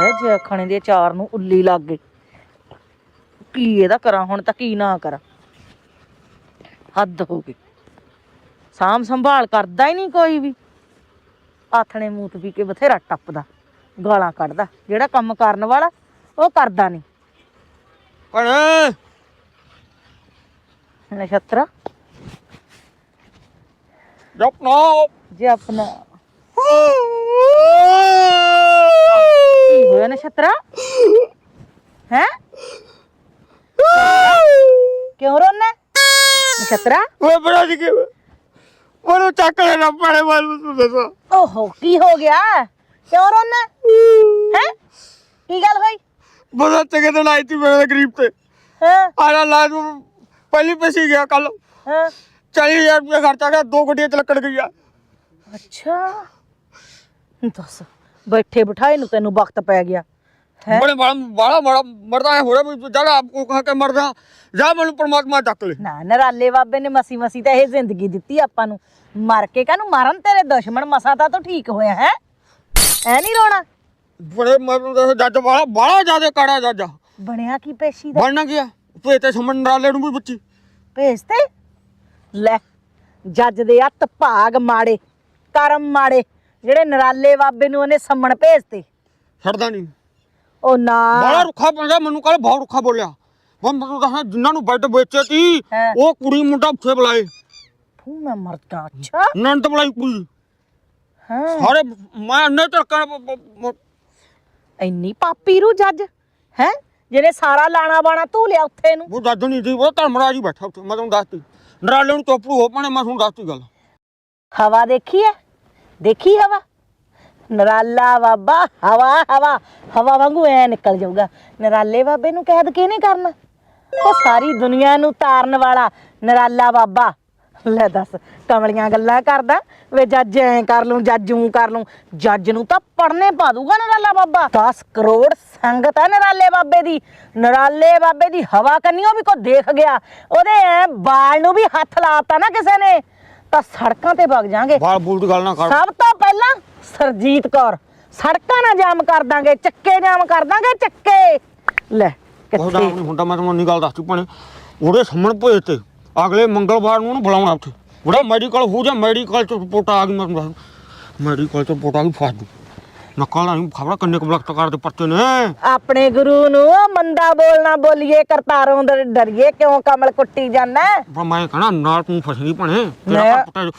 ਹੈ ਜੇ ਖਾਣੇ ਦੇ ਚਾਰ ਨੂੰ ਉੱਲੀ ਲੱਗ ਗਈ ਕੀ ਇਹਦਾ ਕਰਾਂ ਹੁਣ ਤਾਂ ਕੀ ਨਾ ਕਰਾਂ। ਹੱਦ ਹੋ ਗਈ। ਸਾਮ ਸੰਭਾਲ ਕਰਦਾ ਹੀ ਨਹੀਂ ਕੋਈ ਵੀ। ਆਥਣੇ ਮੂਤ ਪੀ ਕੇ ਬਥੇਰਾ ਟੱਪਦਾ ਗਾਲਾਂ ਕੱਢਦਾ। ਜਿਹੜਾ ਕੰਮ ਕਰਨ ਵਾਲਾ ਉਹ ਕਰਦਾ ਨਹੀਂ। ਭੈਣੇ ਨਛੱਤਰਾ। ਜਪਨਾ ਜੇ ਆਪਣਾ ਕੀ ਹੋਇਆ ਨਛੱਤਰਾ ਹੈ ਕਿਉਂ ਰੋਣਾ ਨਛੱਤਰਾ ਓਏ ਬੜਾ ਜੀ ਕੇ ਉਹਨੂੰ ਚੱਕ ਲੈਣਾ ਭੈਣੇ ਮੈਨੂੰ ਤੂੰ ਦੱਸੋ ਓਹੋ ਕੀ ਹੋ ਗਿਆ ਕਿਉਂ ਰੋਣਾ ਹੈ ਕੀ ਗੱਲ ਹੋਈ ਬੜਾ ਚੰਗੇ ਦਿਨ ਆਈ ਤੀ ਮੇਰੇ ਗਰੀਬ ਤੇ ਹਾਂ ਆਲਾ ਲਾ ਤੂੰ ਪਹਿਲੀ ਪੈਸੀ ਗਿਆ ਕੱਲ ਹਾਂ 40000 ਰੁਪਏ ਖਰਚਾ ਗਿਆ ਦੋ ਗੱਡੀਆਂ ਬੈਠੇ ਬਿਠਾਏ ਨੂੰ ਤੈਨੂੰ ਵਕਤ ਪੈ ਗਿਆ। ਹੈ? ਬੜੇ ਬੜਾ ਬੜਾ ਬੜਾ ਮਰਦਾ ਹੈ ਵੀ ਜਦ ਆਪਕੋ ਕਹਾ ਕੇ ਮਰਦਾ। ਜਾ ਮੈਨੂੰ ਪਰਮਾਤਮਾ ਚੱਕ ਲੈ। ਨਾ ਨਰਾਲੇ ਬਾਬੇ ਨੇ ਮਸੀ ਮਸੀ ਤਾਂ ਇਹ ਜ਼ਿੰਦਗੀ ਦਿੱਤੀ ਆਪਾਂ ਨੂੰ। ਮਰ ਕੇ ਕਾਹਨੂੰ ਮਾਰਨ ਤੇਰੇ ਦੁਸ਼ਮਣ? ਮਸਾ ਤਾਂ ਤੂੰ ਠੀਕ ਹੋਇਆ ਹੈ? ਐ ਨਹੀਂ ਰੋਣਾ? ਬੜੇ ਮਰਨ ਦਾ ਜੱਜ ਬੜਾ ਬੜਾ ਜ਼ਿਆਦਾ ਕਾੜਾ ਜੱਜ। ਬਣਿਆ ਕੀ ਪੇਸ਼ੀ ਦਾ? ਬਣਨਾ ਗਿਆ ਤੂੰ ਤੇ ਸਮਨ ਰਾਲੇ ਨੂੰ ਵੀ ਬੱਚੀ ਭੇਜ ਤੇ? ਲੈ ਜੱਜ ਦੇ ਅੱਤ ਭਾਗ ਮਾੜੇ ਕਰਮ ਮਾੜੇ। ਜਿਹੜੇ ਨਰਾਲੇ ਬਾਬੇ ਨੂੰ ਉਹਨੇ ਸੰਮਣ ਭੇਜਤੇ। ਛੱਡਦਾ ਨਹੀਂ। ਉਹ ਨਾ। ਬੜਾ ਰੁੱਖਾ ਬੰਦਾ ਮੈਨੂੰ ਕੱਲ ਬਹੁਤ ਰੁੱਖਾ ਬੋਲਿਆ। ਉਹ ਮੈਨੂੰ ਦੱਸਾਂ ਜਿਨ੍ਹਾਂ ਨੂੰ ਬੈੱਡ ਵੇਚੇ ਹਾਂ। ਉਹ ਕੁੜੀ ਮੁੰਡਾ ਉੱਥੇ ਬੁਲਾਏ। ਫੂ ਮੈਂ ਮਰ ਗਿਆ ਅੱਛਾ। ਨੰਦ ਬੁਲਾਈ ਕੁੜੀ। ਹਾਂ। ਸਾਰੇ ਮੈਂ ਅੰਨੇ ਧੱਕਾ ਇੰਨੀ ਪਾਪੀ ਰੂ ਜੱਜ ਹੈ? ਜਿਹਨੇ ਸਾਰਾ ਲਾਣਾ ਬਾਣਾ ਧੂ ਲਿਆ ਉੱਥੇ ਨੂੰ। ਉਹ ਜੱਜ ਨਹੀਂ ਸੀ ਉਹ ਧਰਮਰਾਜ ਹੀ ਬੈਠਾ ਉੱਥੇ। ਮੈਂ ਤੁਹਾਨੂੰ ਦੱਸਤੀ। ਨਰਾਲੇ ਨੂੰ ਚੋਪੜੂ ਹੋ ਪਾਣੇ ਮੈਂ ਤੁਹਾਨੂੰ ਦੱਸਤੀ ਗੱਲ। ਹਵਾ ਦੇਖੀ ਹੈ ਦੇਖੀ ਹਵਾ? ਨਰਾਲਾ ਬਾਬਾ, ਹਵਾ ਹਵਾ। ਹਵਾ ਵਾਂਗੂ ਐ ਨਿਕਲ ਜਾਊਗਾ। ਨਰਾਲੇ ਬਾਬੇ ਨੂੰ ਕੈਦ ਕਿਹਨੇ ਕਰਨਾ? ਉਹ ਸਾਰੀ ਦੁਨੀਆ ਨੂੰ ਤਾਰਨ ਵਾਲਾ ਨਰਾਲਾ ਬਾਬਾ। ਲੈ ਦੱਸ, ਕਮਲੀਆਂ ਗੱਲਾਂ ਕਰਦਾ? ਵੇ ਜੱਜ ਐ ਕਰ ਲੂੰ, ਜੱਜ ਊਂ ਕਰ ਲੂੰ। ਜੱਜ ਨੂੰ ਤਾਂ ਪੜਨੇ ਪਾ ਦੂਗਾ ਨਰਾਲਾ ਬਾਬਾ। 10 ਕਰੋੜ ਸੰਗਤ ਹੈ ਨਰਾਲੇ ਬਾਬੇ ਦੀ। ਨਰਾਲੇ ਬਾਬੇ ਦੀ ਹਵਾ ਕੰਨੀਓ ਵੀ ਕੋ ਦੇਖ ਗਿਆ। ਉਹਦੇ ਐ ਬਾਲ ਨੂੰ ਵੀ ਹੱਥ ਲਾਤਾ ਨਾ ਕਿਸੇ ਨੇ। ਤਾਂ ਸੜਕਾਂ ਤੇ ਵਗ ਜਾਾਂਗੇ। ਬਾਲ ਬੂਲ ਦੀ ਗੱਲ ਨਾ ਕਰ। ਸਭ ਤੋਂ ਪਹਿਲਾਂ ਸਰਜੀਤ ਕੌਰ ਸੜਕਾਂ ਨਾ ਜਾਮ ਕਰ ਦਾਂਗੇ ਚੱਕੇ ਜਾਮ ਕਰ ਦਾਂਗੇ ਚੱਕੇ। ਲੈ ਉਹਦਾ ਕਿੱਥੇ ਨਹੀਂ ਹੁੰਦਾ ਮੈਂ ਤੁਹਾਨੂੰ ਨਹੀਂ ਗੱਲ ਦੱਸਤੀ ਪਾਣੇ ਉਹਦੇ ਸਾਹਮਣੇ ਭੇਜ ਤੇ। ਅਗਲੇ ਮੰਗਲਵਾਰ ਨੂੰ ਉਹਨੂੰ ਬੁਲਾਉਣਾ ਉੱਥੇ। ਉਹਦਾ ਮੈਡੀਕਲ ਹੋ ਜਾ ਮੈਡੀਕਲ ਚ ਰਿਪੋਰਟ ਆ ਗਈ ਮੈਂ ਮੈਡੀਕਲ ਚ ਰਿਪੋਰਟ ਆ ਗਈ ਫਸ ਨਕਲ ਨਹੀਂ ਖਬਰ ਕੰਨੇ ਕਬਲਕਤ ਕਰਦੇ ਪੱਤੇ ਨੇ। ਆਪਣੇ ਗੁਰੂ ਨੂੰ ਮੰਦਾ ਬੋਲਣਾ ਬੋਲੀਏ ਕਰਤਾਰੋਂ ਦਰ ਡਰੀਏ ਕਿਉਂ ਕਮਲ ਕੁੱਟੀ ਜਾਂਦਾ? ਪਰ ਮੈਂ ਕਹਣਾ ਨਾਲ ਤੂੰ ਫਸੇਗੀ ਭਣੇ। ਤੇਰਾ ਮੈਂ- ਪਤਾ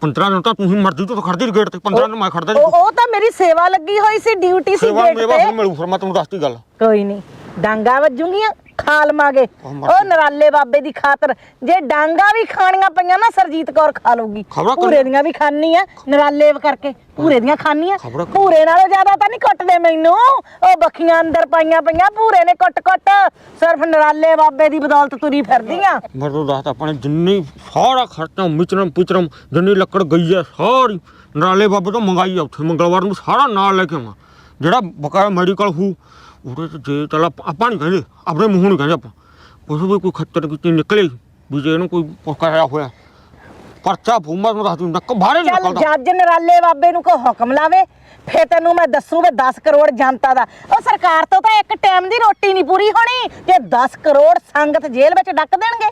15 ਦਿਨ ਤਾਂ ਤੂੰ ਹੀ ਮਰਦੀ ਤੂੰ ਖੜਦੀ ਗੇਟ ਤੇ। 15 ਦਿਨ ਮੈਂ ਖੜਦਾ ਉਹ ਉਹ ਤਾਂ ਮੇਰੀ ਸੇਵਾ ਲੱਗੀ ਹੋਈ ਸੀ ਡਿਊਟੀ ਸੀ ਸੇਵਾ ਗੇਟ ਮੇਵਾ ਤੇ। ਫਿਰ ਮਿਲੂ ਫਿਰ ਮੈਂ ਦੱਸਤੀ ਗੱਲ। ਕੋਈ ਨਹੀਂ ਡਾਂਗਾ ਵੱਜੂਗੀਆਂ। ਖਾਲ ਮਾਗੇ। ਉਹ ਨਰਾਲੇ ਬਾਬੇ ਦੀ ਖਾਤਰ। ਜੇ ਡਾਂਗਾ ਵੀ ਖਾਣੀਆਂ ਪਈਆਂ ਨਾ ਸਰਜੀਤ ਕੌਰ ਖਾ ਲਊਗੀ। ਪੂਰੇ ਦੀਆਂ ਵੀ ਖਾਣੀ ਆ ਨਰਾਲੇ ਕਰਕੇ। ਪੂਰੇ ਦੀਆਂ ਖਬਰਾਂ ਕਰ- ਪੂਰੇ ਨਾਲੋਂ ਜ਼ਿਆਦਾ ਤਾਂ ਨਹੀਂ ਕੁੱਟਦੇ ਮੈਨੂੰ। ਉਹ ਬੱਖੀਆਂ ਅੰਦਰ ਪਾਈਆਂ ਪਈਆਂ ਪੂਰੇ ਨੇ ਕੁੱਟ ਕੁੱਟ। ਸਿਰਫ ਨਰਾਲੇ ਬਾਬੇ ਦੀ ਬਦੌਲਤ ਤੁਰੀ ਫਿਰਦੀਆਂ। ਮੈਂ ਤੁਹਾਨੂੰ ਦੱਸਤਾ ਆਪਣੇ ਜਿੰਨੀ ਸਾਰਾ ਖਰਚਾ ਮਿਚਰਮ ਪਿਚਰਮ ਜਿੰਨੀ ਲੱਕੜ ਗਈ ਹੈ ਸਾਰੀ ਨਰਾਲੇ ਬਾਬੇ ਤੋਂ ਮੰਗਾਈ ਆ ਉੱਥੇ। ਮੰਗਲਵਾਰ ਨੂੰ ਸਾਰਾ ਨਾਲ ਲੈ ਕੇ ਆਵਾਂ ਜਿਹੜਾ ਬਕਾਇਆ ਮੈਡੀਕਲ ਹੂ ਉਹਦੇ ਚ ਜੇ ਚਲ ਆਪਾਂ ਨਹੀਂ ਕਹਿੰਦੇ ਆਪਣੇ ਮੂੰਹ ਨਹੀਂ ਕਹਿੰਦੇ ਆਪਾਂ। ਉਸ ਵੀ ਕੋਈ ਖੱਤਰ ਕੀਤੀ ਨਿਕਲੇ ਵੀ ਜੇ ਇਹਨੂੰ ਕੋਈ ਪੁਕਾਰਿਆ ਹੋਇਆ ਪਰਚਾ ਭੂਮਾ ਨੂੰ ਦੱਸ ਦੂੰ ਨੱਕ ਬਾਹਰੇ ਨਹੀਂ ਚੱਲ ਨਿਕਲਦਾ। ਜੱਜ ਨਰਾਲੇ ਬਾਬੇ ਨੂੰ ਕੋ ਹੁਕਮ ਲਾਵੇ ਫੇਰ ਤੈਨੂੰ ਮੈਂ ਦੱਸੂ ਵੀ 10 ਕਰੋੜ ਜਨਤਾ ਦਾ। ਉਹ ਸਰਕਾਰ ਤੋਂ ਤਾਂ ਇੱਕ ਟਾਈਮ ਦੀ ਰੋਟੀ ਨਹੀਂ ਪੂਰੀ ਹੋਣੀ ਜੇ 10 ਕਰੋੜ ਸੰਗਤ ਜੇਲ੍ਹ ਵਿੱਚ ਡੱਕ ਦੇਣਗੇ।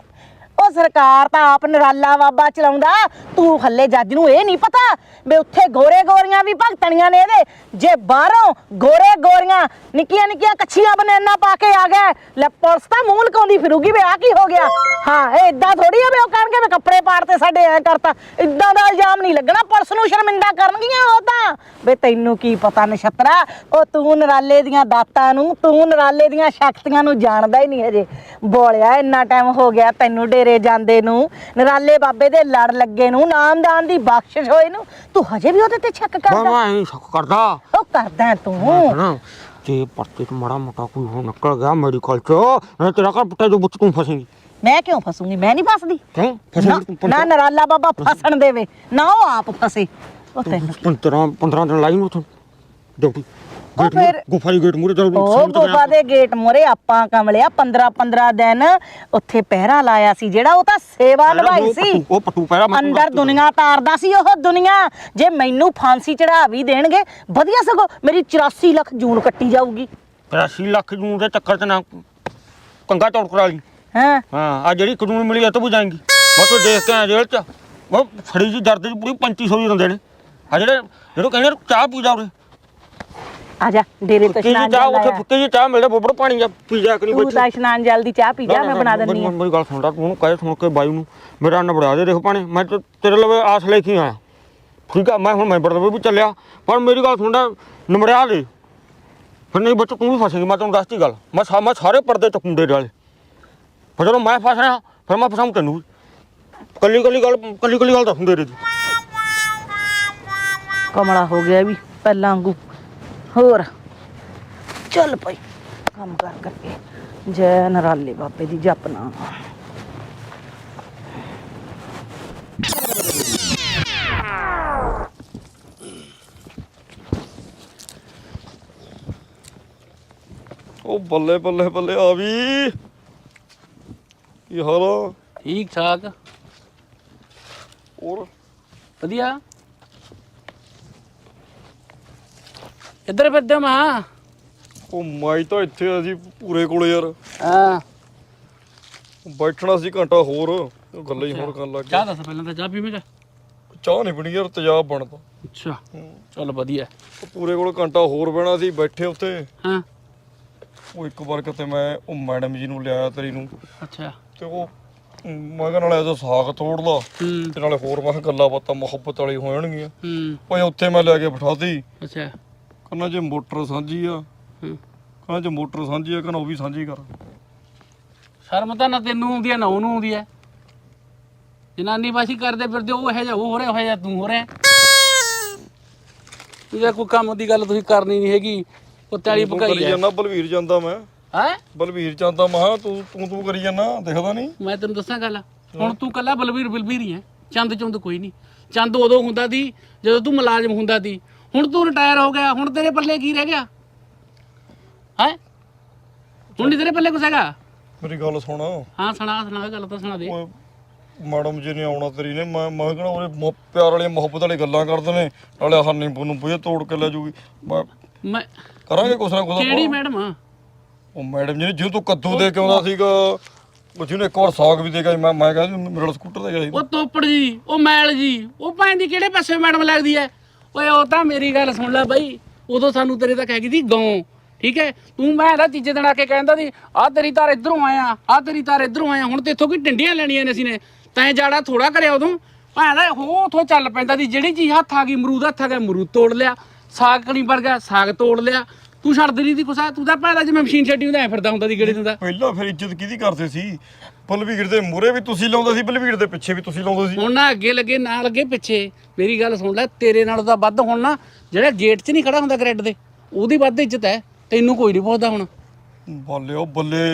ਉਹ ਸਰਕਾਰ ਤਾਂ ਆਪ ਨਰਾਲਾ ਬਾਬਾ ਚਲਾਉਂਦਾ। ਤੂੰ ਹੱਲੇ ਜੱਜ ਨੂੰ ਇਹ ਨਹੀਂ ਪਤਾ ਵੀ ਉੱਥੇ ਗੋਰੇ ਗੋਰੀਆਂ ਵੀ ਭਗਤਣੀਆਂ ਨੇ ਇਹਦੇ। ਜੇ ਬਾਹਰੋਂ ਗੋਰੇ ਗੋਰੀਆਂ ਨਿੱਕੀਆਂ ਨਿੱਕੀਆਂ ਕੱਛੀਆਂ ਬਨੈਨਾ ਪਾ ਕੇ ਆ ਗਏ, ਲੈ ਪੁਲਿਸ ਤਾਂ ਮੂੰਹ ਲਕਾਉਂਦੀ ਫਿਰੂਗੀ ਵੀ ਆ ਕੀ ਹੋ ਗਿਆ। ਹਾਂ, ਇਹ ਇਦਾਂ ਥੋੜੀ ਆ ਵੀ ਉਹ ਕਹਿਣਗੇ ਵੀ ਕੱਪੜੇ ਪਾੜਤੇ ਸਾਡੇ ਐ ਕਰਤਾ। ਇਦਾਂ ਦਾ ਇਲਜ਼ਾਮ ਨਹੀਂ ਲੱਗਣਾ, ਪੁਲਿਸ ਨੂੰ ਸ਼ਰਮਿੰਦਾ ਕਰਨਗੀਆਂ ਉਹ ਤਾਂ। ਵੇ ਤੈਨੂੰ ਕੀ ਪਤਾ ਨਛੱਤਰਾ, ਉਹ ਤੂੰ ਨਰਾਲੇ ਦੀਆਂ ਦਾਤਾਂ ਨੂੰ, ਤੂੰ ਨਰਾਲੇ ਦੀਆਂ ਸ਼ਕਤੀਆਂ ਨੂੰ ਜਾਣਦਾ ਹੀ ਨਹੀਂ ਹਜੇ। ਬੋਲਿਆ, ਇੰਨਾ ਟਾਈਮ ਹੋ ਗਿਆ, ਤੈਨੂੰ ਡੇਰੇ ਜਾਂਦੇ ਨੂੰ ਨਰਾਲੇ ਬਾਬੇ ਦੇ ਲੜ ਲੱਗੇ ਨੂੰ ਨਾਮਦਾਨ ਦੀ ਬਖਸ਼ਿਸ਼ ਹੋਏ ਨੂੰ। ਤੂੰ ਹਜੇ ਵੀ ਉਹਦੇ ਤੇ ਸ਼ੱਕ ਮੈਂ ਕਰਦਾ ਮੈਂ ਨਹੀਂ ਸ਼ੱਕ ਕਰਦਾ। ਉਹ ਕਰਦਾ ਤੂੰ। ਹਨਾ ਜੇ ਪਰਚੇ ਚ ਮਾੜਾ ਮੋਟਾ ਕੋਈ ਹੋ ਨਿਕਲ ਗਿਆ ਮੈਡੀਕਲ ਚ ਨਹੀਂ ਤੇਰਾ ਘਰ ਪੁੱਟੇ ਜੋ ਬੁੱਤ ਤੂੰ ਫਸੇਂਗੀ? ਮੈਂ ਕਿਉਂ ਫਸੂੰਗੀ? ਮੈਂ ਨਹੀਂ ਫਸਦੀ। ਕਿਉਂ? ਨਾ ਫਸੇਂਗੀ ਤੂੰ ਨਾ ਨਰਾਲਾ ਬਾਬਾ ਫਸਣ ਦੇਵੇ। ਨਾ ਉਹ ਆਪ ਫਸੇ। ਉਹ ਤੈਨੂੰ 15 15 ਦਿਨ ਲਾਈ ਨੂੰ ਤੂੰ ਡਿਊਟੀ। ਗੇਟ ਫਿਰ- ਮੂਹਰੇ- ਗੁਫਾ ਦੀ ਗੇਟ ਮੂਰੇ ਚਲ ਉਹ ਗੁਫਾ ਦੇ ਗੇਟ ਮੋਰੇ ਆਪਾਂ ਕਮਲਿਆ 15 15 ਦਿਨ ਉੱਥੇ ਪਹਿਰਾ ਲਾਇਆ ਸੀ ਜਿਹੜਾ ਉਹ ਤਾਂ ਸੇਵਾ ਨਿਭਾਈ ਸੀ। ਉਹ ਪੱਟੂ ਪੈਰਾ ਮੈਂ ਤੈਨੂੰ ਅੰਦਰ ਦੱਸ। ਦਿੰਦਾ। ਦੁਨੀਆ ਤਾਰਦਾ ਸੀ ਉਹ ਦੁਨੀਆ। ਜੇ ਮੈਨੂੰ ਫਾਂਸੀ ਚੜਾ ਵੀ ਦੇਣਗੇ ਵਧੀਆ ਸਗੋ ਮੇਰੀ 84 ਲੱਖ ਜੂਨ ਕੱਟੀ ਜਾਊਗੀ। 83 ਲੱਖ ਨੂੰ ਦੇ ਚੱਕਰ ਚ ਨਾ ਕੰਗਾ ਚੌੜ ਕਰਾ ਲਈ। ਹਾਂ। ਹਾਂ ਆ ਜਿਹੜੀ ਕਾਨੂੰਨ ਮਿਲੀ ਇਹ ਤੋਂ ਤਾਂ ਦੇਖ ਕੇ ਜੇਲ੍ਹ ਚ। ਉਹ ਫੜੀ ਜੀ ਦੀ ਪੂਰੀ 3500 ਦੀ ਦਿੰਦੇ ਨੇ। ਆ ਜਿਹੜੇ ਜਦੋਂ ਕਹਿੰਦੇ ਨੇ ਚਾਹ ਪੀ ਜਾ ਉਰੇ। ਆ ਜਾ ਡੇਰੇ ਤੋਂ ਫੁੱਕੀ ਜੀ ਇਸ਼ਨਾਨ ਚਾਹ ਜਲ ਉੱਥੇ ਆਇਆ। ਫੁੱਕੀ ਜੀ ਚਾਹ ਮਿਲਦਾ ਬੋਬੜ ਪਾਣੀ ਜਾਂ ਪੀ ਜਾ ਕੇ ਨਹੀਂ ਤੂੰ ਬੈਠੀ ਤਾਂ ਇਸ਼ਨਾਨ ਜਲ ਦੀ ਚਾਹ ਪੀ ਜਾ ਮੈਂ ਬਣਾ ਦਿੰਦੀ ਆ। ਮੇਰੀ- ਗੱਲ ਸੁਣ ਲੈ ਤੂੰ ਉਹਨੂੰ ਕਹੇ ਸੁਣ ਕੇ ਬਾਈ ਨੂੰ ਮੇਰਾ ਨਬੜਾ ਦੇ ਦੇਖ ਪਾਣੀ ਮੈਂ ਤੇ ਤੇਰੇ ਲਵੇ ਆਸ ਲੈ ਕੇ ਆਇਆ ਠੀਕ ਆ ਮੈਂ ਹੁਣ ਮੈਂਬਰ ਲਵੇ ਵੀ ਚੱਲਿਆ ਪਰ ਮੇਰੀ ਗੱਲ ਸੁਣ ਲੈ ਨਬੜਿਆ ਦੇ। ਫਿਰ ਨਹੀਂ ਬੱਚ ਤੂੰ ਵੀ ਫਸੇਂਗੀ ਮੈਂ ਤੈਨੂੰ ਦੱਸਤੀ ਗੱਲ। ਮੈਂ ਸਾ- ਮੈਂ ਸਾਰੇ ਪਰਦੇ ਚੁੱਕੂੰ ਡੇਰੇ ਵਾਲੇ ਫਿਰ ਜਦੋਂ ਮੈਂ ਫਸ ਰਿਹਾ ਫਿਰ ਮੈਂ ਫਸਾਂ ਤੈਨੂੰ ਵੀ। ਕੱਲੀ ਕੱਲੀ ਗੱਲ ਕੱਲੀ ਕੱਲੀ ਗੱਲ ਦੱਸੂੰ ਦੀ ਕਮਲਾ ਹੋ ਗਿਆ ਵੀ ਪਹਿਲਾਂ ਵਾਂਗੂ। ਹੋਰ। ਚੱਲ ਪਈ ਕੰਮ ਕਰ ਕਰਕੇ। ਜੈ ਨਰਾਲੇ ਬਾਬੇ ਦੀ ਜਪਨਾ ਉਹ ਬੱਲੇ ਬੱਲੇ ਬੱਲੇ ਆ ਵੀ। ਕੀ ਹਾਲ ਆ? ਠੀਕ ਠਾਕ। ਹੋਰ? ਵਧੀਆ। ਇੱਧਰ ਫਿਰਦੇ ਮਾਂ ਉਹ ਮਾਈ ਤਾਂ ਇੱਥੇ ਆ ਜੀ ਪੂਰੇ ਕੋਲੇ ਯਾਰ। ਹਾਂ। ਬੈਠਣਾ ਸੀ ਘੰਟਾ ਹੋਰ ਉਹ ਗੱਲਾਂ ਹੀ ਹੋਰ ਕਰਨ ਲੱਗ ਚਾਹ ਗਿਆ ਦੱਸ ਪਹਿਲਾਂ ਤਾਂ ਚਾਹ ਪੀਵੇਂਗਾ ਚਾਹ ਨਹੀਂ ਪੀਣੀ ਯਾਰ ਤੇਜ਼ਾਬ ਬਣਦਾ। ਅੱਛਾ। ਚਲ ਵਧੀਆ। ਉਹ ਪੂਰੇ ਕੋਲ ਘੰਟਾ ਹੋਰ ਬਹਿਣਾ ਸੀ ਬੈਠੇ ਉੱਤੇ ਹਾਂ। ਉਹ ਇੱਕ ਵਾਰ ਕਿਤੇ ਮੈਂ ਉਹ ਮੈਡਮ ਜੀ ਨੂੰ ਲਿਆਇਆ ਤੇਰੀ ਨੂੰ। ਅੱਛਾ। ਤੇ ਉਹ ਮੈਂ ਕਿਹਾ ਨਾਲੇ ਇਹਦਾ ਸਾਗ ਤੋੜ ਲਾ। ਹੂੰ। ਤੇ ਨਾਲੇ ਹੋਰ ਮੈਂ ਕਿਹਾ ਗੱਲਾਂ ਬਾਤਾਂ ਮੁਹੱਬਤ ਵਾਲੀ ਹੋ ਜਾਣਗੀਆਂ ਹੂੰ। ਓਏ ਉੱਥੇ ਮੈਂ ਲੈ ਕੇ ਬਿਠਾਤੀ। ਅੱਛਾ। ਕਹਿੰਦਾ ਜੇ ਮੋਟਰ ਸਾਂਝੀ ਆ। ਕਹਿੰਦਾ ਜੇ ਮੋਟਰ ਸਾਂਝੀ ਆ ਕਹਿੰਦਾ ਉਹ ਵੀ ਸਾਂਝੀ ਕਰ। ਸ਼ਰਮ ਤਾਂ ਨਾ ਤੈਨੂੰ ਆਉਂਦੀ ਆ ਨਾ ਉਹਨੂੰ ਆਉਂਦੀ ਆ। ਜਨਾਨੀ ਬਾਸ਼ੀ ਕਰਦੇ ਫਿਰਦੇ ਉਹ ਹੈ ਜਾਂ ਉਹ ਹੋ ਰਿਹਾ ਹੋਇਆ ਜਾਂ ਤੂੰ ਹੋ ਰਿਹਾ। ਇਹਦਾ ਕੋਈ ਕੰਮ ਦੀ ਗੱਲ ਤੁਸੀਂ ਕਰਨੀ ਨਹੀਂ ਹੈਗੀ ਉਹ ਤਾਲੀ ਤੂੰ ਪਕਾਈ ਕਰੀ ਹੈ ਜਾਂਦਾ ਬਲਵੀਰ ਜਾਂਦਾ ਮੈਂ। ਹੈ? ਬਲਵੀਰ ਜਾਂਦਾ ਮਹਾ ਤੂੰ ਤੂੰ ਤੂੰ ਕਰੀ ਜਾਂਦਾ ਦਿਖਦਾ ਨਹੀਂ। ਮੈਂ ਤੈਨੂੰ ਦੱਸਾਂ ਗੱਲ। ਹੁਣ ਤੂੰ ਕੱਲਾ ਬਲਵੀਰ ਬਲਵੀਰ ਹੀ ਹੈ। ਚੰਦ ਚੁੰਦ ਕੋਈ ਨਹੀਂ। ਚੰਦ ਉਦੋਂ ਹੁੰਦਾ ਸੀ ਜਦੋਂ ਤੂੰ ਮੁਲਾਜ਼ਮ ਹੁੰਦਾ ਸੀ। ਹੁਣ ਤੂੰ ਰਿਟਾਇਰ ਹੋ ਗਿਆ ਹੁਣ ਤੇਰੇ ਪੱਲੇ ਕੀ ਰਹਿ ਗਿਆ? ਹੈ? ਹੁਣ ਨਹੀਂ ਤੇਰੇ ਪੱਲੇ ਕੁਛ ਹੈਗਾ? ਮੇਰੀ ਗੱਲ ਸੁਣ। ਹਾਂ ਸੁਣਾ ਸੁਣਾ ਗੱਲ ਤਾਂ ਸੁਣਾ ਦੇ। ਓਏ ਮੈਡਮ ਜੀ ਨੇ ਆਉਣਾ ਤੇਰੀ ਨੇ। ਮੈਂ ਮੈਂ ਕਹਣਾ ਉਹਦੇ ਮੁਹ- ਪਿਆਰ ਵਾਲੀਆਂ ਮੁਹੱਬਤ ਵਾਲੀ ਗੱਲਾਂ ਕਰਦੇ ਨੇ। ਨਾਲੇ ਆਹ ਨਿੰਬੂ ਨੂੰ ਬੁਝੇ ਤੋੜ ਕੇ ਲੈ ਜੂਗੀ। ਮੈਂ ਮੈਂ ਕਰਾਂਗੇ ਕੁਛ ਨਾ ਕੁਛ ਕਿਹੜੀ। ਮੈਡਮ? ਉਹ ਮੈਡਮ ਜੀ ਨੇ ਜਦੋਂ ਤੂੰ ਕੱਦੂ ਦੇ ਕੇ ਆਉਂਦਾ ਸੀਗਾ ਉਹ ਜਿਹਨੇ ਇੱਕ ਵਾਰ ਸਾਗ ਵੀ ਦੇ ਮੈਂ ਮੈਂ ਕਹਿੰਦਾ ਮੇਰੇ ਨਾਲ ਸਕੂਟਰ ਤੇ ਗਿਆ ਸੀ। ਉਹ ਤੋਪੜ ਜੀ ਉਹ ਮੈਲ ਜੀ ਉਹ ਭਾਂ ਦੀ ਕਿਹੜੇ ਪਾਸੇ ਮੈਡਮ ਲੱਗਦੀ ਐ? ਓਏ, ਉਹ ਤਾਂ ਮੇਰੀ ਗੱਲ ਸੁਣ ਲੈ ਬਾਈ। ਉਦੋਂ ਸਾਨੂੰ ਤੇਰੇ ਤੱਕ ਹੈਗੀ ਸੀ ਗਾਉਂ, ਠੀਕ ਹੈ? ਤੂੰ ਮੈਂ ਦਾ ਤੀਜੇ ਦਿਨ ਆ ਕੇ ਕਹਿੰਦਾ ਸੀ, ਆ ਤੇਰੀ ਤਾਰ ਇਧਰੋਂ ਆਇਆ, ਆ ਤੇਰੀ ਤਾਰ ਇਧਰੋਂ ਆਇਆ, ਹੁਣ ਤੇ ਇੱਥੋਂ ਡੰਡੀਆਂ ਲੈਣੀਆਂ ਨੇ ਅਸੀਂ ਨੇ। ਤੈਂ ਜਾੜਾ ਥੋੜਾ ਕਰਿਆ ਉਦੋਂ। ਭਾਂ ਦਾ ਹੋ ਉਥੋਂ ਚੱਲ ਪੈਂਦਾ ਸੀ, ਜਿਹੜੀ ਚੀਜ਼ ਹੱਥ ਆ ਗਈ ਮਰੂਦ ਹੱਥ ਆ ਗਿਆ ਮਰੂਦ ਤੋੜ ਲਿਆ, ਸਾਗ ਕਣੀ ਵਰ ਗਿਆ, ਸਾਗ ਤੋੜ ਲਿਆ। ਤੂੰ ਛੱਡਦੀ ਨਹੀਂ ਦੀ ਕੁਛ, ਤੂੰ ਤਾਂ ਭਾਂ ਦਾ ਜਿਵੇਂ ਮਸ਼ੀਨ ਛੱਡੀ ਹੁੰਦਾ, ਐ ਫਿਰਦਾ ਹੁੰਦਾ ਸੀ ਗੇੜੇ ਦਿੰਦਾ। ਪਹਿਲਾਂ ਫਿਰ ਇੱਜ਼ਤ ਕਿਹਦੀ ਕਰਦੇ ਸੀ? ਬਲਵੀਰ ਦੇ ਮੂਰੇ ਵੀ ਤੁਸੀਂ ਲਾਉਂਦੇ ਸੀ ਬਲਵੀਰ ਦੇ ਪਿੱਛੇ ਵੀ ਤੁਸੀਂ ਲਾਉਂਦੇ ਸੀ। ਹੁਣ ਨਾ ਅੱਗੇ ਲੱਗੇ ਨਾ ਲੱਗੇ ਪਿੱਛੇ। ਮੇਰੀ ਗੱਲ ਸੁਣ ਲੈ ਤੇਰੇ ਨਾਲੋਂ ਤਾਂ ਵੱਧ ਹੁਣ ਨਾ ਜਿਹੜਾ ਗੇਟ 'ਚ ਨਹੀਂ ਖੜਾ ਹੁੰਦਾ ਗ੍ਰੈਡ ਦੇ ਉਹਦੀ ਵੱਧ ਇੱਜ਼ਤ ਹੈ ਤੈਨੂੰ ਕੋਈ ਨਹੀਂ ਪੁੱਛਦਾ ਹੁਣ। ਬੱਲੇ ਉਹ ਬੱਲੇ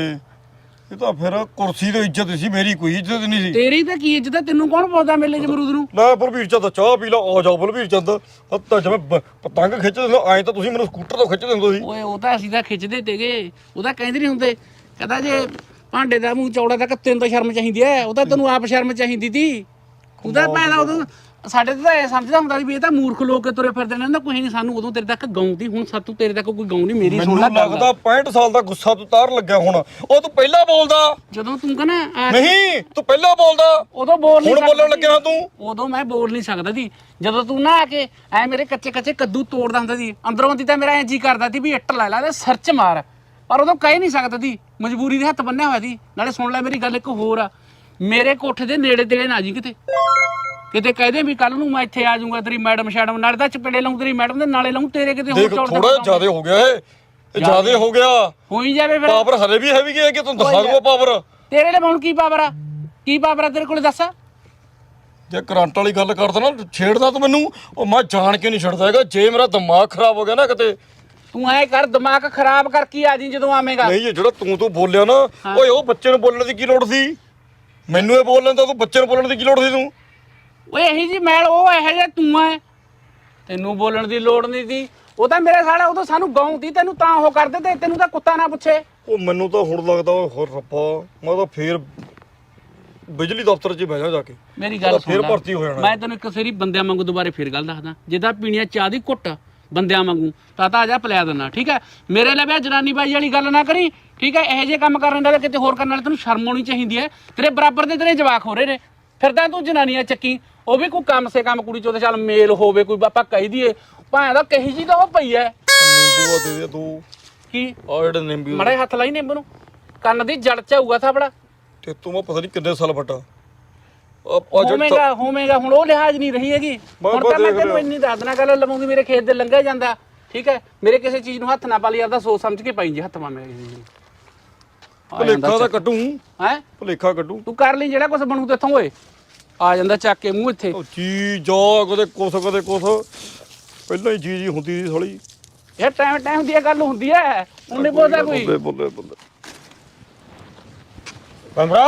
ਇਹ ਤਾਂ ਫਿਰ ਕੁਰਸੀ ਦੀ ਇੱਜ਼ਤ ਸੀ ਮੇਰੀ ਕੋਈ ਇੱਜ਼ਤ ਨਹੀਂ ਸੀ। ਤੇਰੀ ਤਾਂ ਕੀ ਇੱਜ਼ਤ ਹੈ ਤੈਨੂੰ ਕੌਣ ਪੁੱਛਦਾ ਮੇਲੇ 'ਚ ਨੂੰ? ਲੈ ਬਲਵੀਰ ਚੰਦ ਚਾਹ ਪੀ ਲਾ ਆ ਜਾਓ ਬਲਵੀਰ ਚੰਦ। ਆ ਤਾਂ ਜਿਵੇਂ ਬ- ਪਤੰਗ ਖਿੱਚ ਦਿੰਦੇ ਐਂ ਤਾਂ ਤੁਸੀਂ ਮੈਨੂੰ ਸਕੂਟਰ ਤੋਂ ਖਿੱਚ ਦਿੰਦੇ ਸੀ। ਓਏ ਉਹ ਤਾਂ ਅਸੀਂ ਤਾਂ ਖਿੱਚਦੇ ਤੇਗੇ ਉਹ ਤਾਂ ਕਹਿੰਦੇ ਨਹੀਂ ਹੁੰਦੇ। ਕਹਿੰਦਾ ਜੇ ਭਾਂਡੇ ਦਾ ਮੂੰਹ ਚੌੜਾ ਤਾਂ ਕੱਤੇ ਨੂੰ ਤਾਂ ਸ਼ਰਮ ਚਾਹੀਦੀ ਐ ਉਹ ਤਾਂ ਤੈਨੂੰ ਆਪ ਸ਼ਰਮ ਚਾਹੀਦੀ ਤੀ। ਉਹਦਾ ਪੈਦਾ ਉਦੋਂ ਸਾਡੇ ਤੇ ਤਾਂ ਇਹ ਸਮਝਦਾ ਹੁੰਦਾ ਸੀ ਵੀ ਇਹ ਤਾਂ ਮੂਰਖ ਲੋਕ ਤੁਰੇ ਫਿਰਦੇ ਨੇ ਨਾ ਕੋਈ ਨਹੀਂ ਸਾਨੂੰ ਉਦੋਂ ਤੇਰੇ ਤੱਕ ਗਾਉਂ ਦੀ ਹੁਣ ਸਾਤੂ ਤੇਰੇ ਤੱਕ ਕੋਈ ਗਾਉਂ ਨਹੀਂ ਮੇਰੀ ਸੁਣ ਮੈਨੂੰ ਲੈ ਗੱਲ। ਲੱਗਦਾ 65 ਸਾਲ ਦਾ ਗੁੱਸਾ ਤੂੰ ਤਾਰ ਲੱਗਿਆ ਹੁਣ। ਉਹ ਤੂੰ ਪਹਿਲਾਂ ਬੋਲਦਾ। ਜਦੋਂ ਤੂੰ ਕਹਿੰਦਾ ਆ ਨਹੀਂ ਤੂੰ ਪਹਿਲਾਂ ਬੋਲਦਾ। ਉਦੋਂ ਬੋਲ ਨਹੀਂ ਹੁਣ ਬੋਲਣ। ਲੱਗਿਆ ਤੂੰ। ਉਦੋਂ ਮੈਂ ਬੋਲ ਨਹੀਂ ਸਕਦਾ ਸੀ। ਜਦੋਂ ਤੂੰ ਨਾ ਆ ਕੇ ਐ ਮੇਰੇ ਕੱਚੇ ਕੱਚੇ ਕੱਦੂ ਤੋੜਦਾ ਹੁੰਦਾ ਸੀ ਅੰਦਰੋਂ ਦੀ ਤਾਂ ਮੇਰਾ ਐ ਜੀ ਕਰਦਾ ਸੀ ਵੀ ਇੱਟ ਲੈ ਲਾ ਤੇ ਸਿਰ 'ਚ ਮਾਰ। ਪਰ ਉਦੋਂ ਕਹਿ ਨਹੀਂ ਸਕਦਾ ਸੀ ਮਜਬੂਰੀ ਦੇ ਹੱਥ ਬੰਨਿਆ ਹੋਇਆ ਸੀ। ਨਾਲੇ ਸੁਣ ਲੈ ਮੇਰੀ ਗੱਲ ਇੱਕ ਹੋਰ ਆ। ਮੇਰੇ ਕੋਠੇ ਦੇ ਨੇੜੇ ਤੇੜੇ ਨਾ ਜੀ ਕਿਤੇ। ਕਿਤੇ ਕਹਦੇ ਵੀ ਕੱਲ ਨੂੰ ਮੈਂ ਇੱਥੇ ਆ ਜਾਊਂਗਾ ਤੇਰੀ ਮੈਡਮ ਸ਼ੈਡਮ ਨਾਲੇ ਤਾਂ ਚਪੇੜੇ ਲਾਉਂ ਤੇਰੀ ਮੈਡਮ ਦੇ ਨਾਲੇ ਲਾਉਂ ਤੇਰੇ ਕਿਤੇ ਹੋਰ ਦੇਖ ਚੌੜ ਥੋੜਾ ਜ਼ਿਆਦਾ ਹੋ ਗਿਆ ਇਹ। ਇਹ ਜ਼ਿਆਦਾ ਹੋ ਗਿਆ। ਹੋਈ ਜਾਵੇ ਫਿਰ। ਪਾਵਰ ਹਲੇ ਵੀ ਹੈਵੀ ਗਿਆ ਕਿ ਤੂੰ ਦਿਖਾ ਦੂਗਾ ਪਾਵਰ ਤੇਰੇ ਲਈ ਹੁਣ ਕੀ ਪਾਵਰ ਆ? ਕੀ ਪਾਵਰ ਆ ਤੇਰੇ ਕੋਲੇ ਦੱਸ? ਜੇ ਕਰੰਟ ਵਾਲੀ ਗੱਲ ਕਰਦਾ ਨਾ ਛੇੜਦਾ ਤੂੰ ਮੈਨੂੰ। ਉਹ ਮੈਂ ਜਾਣ ਕੇ ਨਹੀਂ ਛੱਡਦਾ ਹੈਗਾ? ਜੇ ਮੇਰਾ ਦਿਮਾਗ ਖਰਾਬ ਹੋ ਗਿਆ ਨਾ ਕਿਤੇ ਤੂੰ ਐ ਕਰ ਦਿਮਾਗ ਖਰਾਬ ਕਰਕੇ ਆ ਜੀ ਜਦੋਂ ਆਵੇਂਗਾ? ਨਹੀਂ ਇਹ ਜਿਹੜਾ ਤੂੰ ਤੂੰ ਬੋਲਿਆ ਨਾ ਓਏ ਉਹ ਬੱਚੇ ਨੂੰ ਬੋਲਣ ਦੀ ਕੀ ਲੋੜ ਸੀ? ਮੈਨੂੰ ਇਹ ਬੋਲਣ ਦਾ ਤੂੰ ਬੱਚੇ ਨੂੰ ਬੋਲਣ ਦੀ ਕੀ ਲੋੜ ਸੀ ਤੂੰ? ਓਏ ਇਹੀ ਜੀ ਮੈਲ ਉਹ ਇਹੋ ਜਿਹਾ ਤੂੰ ਐ। ਤੈਨੂੰ ਬੋਲਣ ਦੀ ਲੋੜ ਨਹੀਂ ਸੀ। ਉਹ ਤਾਂ ਮੇਰੇ ਸਾਲਾ ਉਹ ਤਾਂ ਸਾਨੂੰ ਗਾਉਂ ਦੀ ਤੈਨੂੰ ਤਾਂ ਉਹ ਕਰਦੇ ਤੇ ਤੈਨੂੰ ਤਾਂ ਕੁੱਤਾ ਨਾ ਪੁੱਛੇ। ਉਹ ਮੈਨੂੰ ਤਾਂ ਹੁਣ ਲੱਗਦਾ ਓਏ ਹੋਰ ਰੱਬਾ ਮੈਂ ਤਾਂ ਫੇਰ ਬਿਜਲੀ ਦਫ਼ਤਰ 'ਚ ਹੀ ਬਹਿ ਜਾ ਜਾ ਕੇ। ਮੇਰੀ ਗੱਲ ਫਿਰ ਸੁਣ ਲੈ। ਭਰਤੀ ਹੋ ਜਾਣਾ। ਮੈਂ ਤੈਨੂੰ ਇੱਕ ਸੇਰੀ ਬੰਦਿਆਂ ਵਾਂਗੂ ਦੁਬਾਰੇ ਫਿਰ ਗੱਲ ਦੱਸਦਾ। ਜਿੱਦਾਂ ਪੀਣੀਆਂ ਚਾਹ ਦੀ ਘੁੱਟ ਬੰਦਿਆਂ ਵਾਂਗੂ। ਤਾਂ ਤਾਂ ਆ ਜਾ ਪਿਲਾ ਦੇਣਾ ਠੀਕ ਹੈ? ਮੇਰੇ ਲਈ ਵੀ ਜਨਾਨੀ ਬਾਈ ਵਾਲੀ ਗੱਲ ਨਾ ਕਰੀ ਠੀਕ ਹੈ? ਇਹੋ ਜਿਹੇ ਕੰਮ ਕਰਨ ਨਾਲ ਕਿਤੇ ਹੋਰ ਕਰਨ ਨਾਲ ਤੈਨੂੰ ਸ਼ਰਮ ਆਉਣੀ ਚਾਹੀਦੀ ਹੈ। ਤੇਰੇ ਬਰਾਬਰ ਦੇ ਤੇਰੇ ਜਵਾਕ ਹੋ ਰਹੇ ਨੇ। ਫਿਰਦਾ ਤੂੰ ਜਨਾਨੀਆਂ ਚੱਕੀ ਉਹ ਵੀ ਕੋਈ ਕੰਮ ਸੇ ਕੰਮ ਕੁੜੀ ਚੋਂ ਚੱਲ ਮੇਲ ਹੋਵੇ ਕੋਈ ਆਪਾਂ ਕਹਿ ਦਈਏ। ਭਾਂ ਦਾ ਕਹੀ ਜੀ ਤਾਂ ਉਹ ਪਈ ਐ ਨਿੰਬੂ ਦੇ ਦੇ ਤੂੰ। ਕੀ? ਜਿਹੜੇ ਨਿੰਬੂ ਮੜੇ ਹੱਥ ਲਾਈ ਨਿੰਬ ਨੂੰ। ਕੰਨ ਦੀ ਜੜ ਚ ਆਊਗਾ ਥਾਪੜਾ। ਤੇ ਤੂੰ ਮੈਂ ਪਤਾ ਨਹੀਂ ਕਿੰਨੇ ਸਾਲ ਫਟਾ ਹੋਵੇਗਾ ਹੋਵੇਗਾ ਹੁਣ ਉਹ ਲਿਹਾਜ਼ ਨਹੀਂ ਰਹੀ ਹੈਗੀ। ਮੈਂ ਹੁਣ ਤਾਂ ਮੈਂ ਦੇਖ ਤੈਨੂੰ ਰਿਹਾ। ਇੰਨੀ ਦੱਸ ਦੇਣਾ ਗੱਲ ਲਵਾਂਗੀ ਮੇਰੇ ਖੇਤ ਦੇ ਲੰਘਿਆ ਜਾਂਦਾ। ਠੀਕ ਹੈ? ਮੇਰੇ ਕਿਸੇ ਚੀਜ਼ ਨੂੰ ਹੱਥ ਨਾ ਪਾ ਲਈ ਆਪਦਾ ਸੋਚ ਸਮਝ ਕੇ ਪਾਈ ਜੇ ਹੱਥ ਮਾ ਮੇਰੇ ਕਿਸੇ ਚੀਜ਼ ਨੂੰ ਭੁਲੇਖਾ ਤਾਂ ਕੱਢੂ। ਹੈ? ਭੁਲੇਖਾ ਕੱਢੂ। ਤੂੰ ਕਰ ਲਈ ਜਿਹੜਾ ਕੁਝ ਬਣੂ ਤੇ ਇੱਥੋਂ ਓਏ। ਆ ਜਾਂਦਾ ਚੱਕ ਕੇ ਮੂੰਹ ਇੱਥੇ। ਉਹ ਜੀ ਜਾ ਕਦੇ ਕੁਛ ਕਦੇ ਕੁਛ। ਪਹਿਲਾਂ ਹੀ ਜੀ ਜੀ ਹੁੰਦੀ ਸੀ ਸਾਲੀ। ਇਹ ਟਾਈਮ ਟਾਈਮ ਦੀ ਇਹ ਗੱਲ ਹੁੰਦੀ ਹੈ। ਹੁਣ ਨਹੀਂ ਬੋਲਦਾ ਕੋਈ। ਬੱਲੇ ਬੱਲੇ ਬੱਲੇ ਕਮਰਾ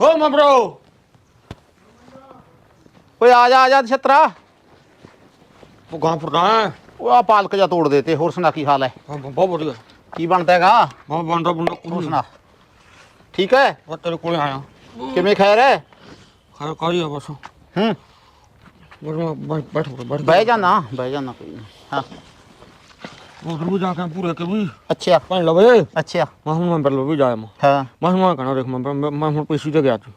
ਹੋ ਮਮਰੋ ਓਏ ਆ ਜਾ ਆ ਜਾ ਛਤਰਾ। ਉਹ ਗਾਂ ਫਰਦਾ ਹੈ। ਉਹ ਆ ਪਾਲਕ ਜਾ ਤੋੜ ਦੇ ਤੇ ਹੋਰ ਸੁਣਾ ਕੀ ਹਾਲ ਹੈ? ਬਹੁਤ ਵਧੀਆ। ਕੀ ਬਣਦਾ ਹੈਗਾ? ਬਹੁਤ ਬੰਦਾ ਬੰਦਾ ਹੋਰ ਸੁਣਾ। ਠੀਕ ਹੈ? ਮੈਂ ਤੇਰੇ ਕੋਲੇ ਆਇਆ। ਕਿਵੇਂ ਖੈਰ ਹੈ? ਖੈਰ ਕਾਹਦੀ ਆ ਬਸ। ਹੂੰ। ਬਸ ਮੈਂ ਬੈਠ ਬੈਠ ਬਹਿ ਜਾਣਾ ਬਹਿ ਜਾਣਾ ਕੋਈ। ਹਾਂ। ਉਹ ਰੂ ਜਾ ਕੇ ਪੂਰੇ ਕੇ ਵੀ ਅੱਛਾ। ਭੈਣ ਲਵੇ। ਅੱਛਾ। ਮੈਂ ਹੁਣ ਮੈਂਬਰ ਲਵੇ ਜਾਇਆ ਮੈਂ ਹਾਂ। ਮੈਂ ਹੁਣ ਮੈਂ ਕਹਣਾ ਦੇਖ ਮੈਂ ਮੈਂ- ਮੈਂ ਹੁਣ ਪੇਸ਼ੀ ਤੇ ਗਿਆ ਸੀ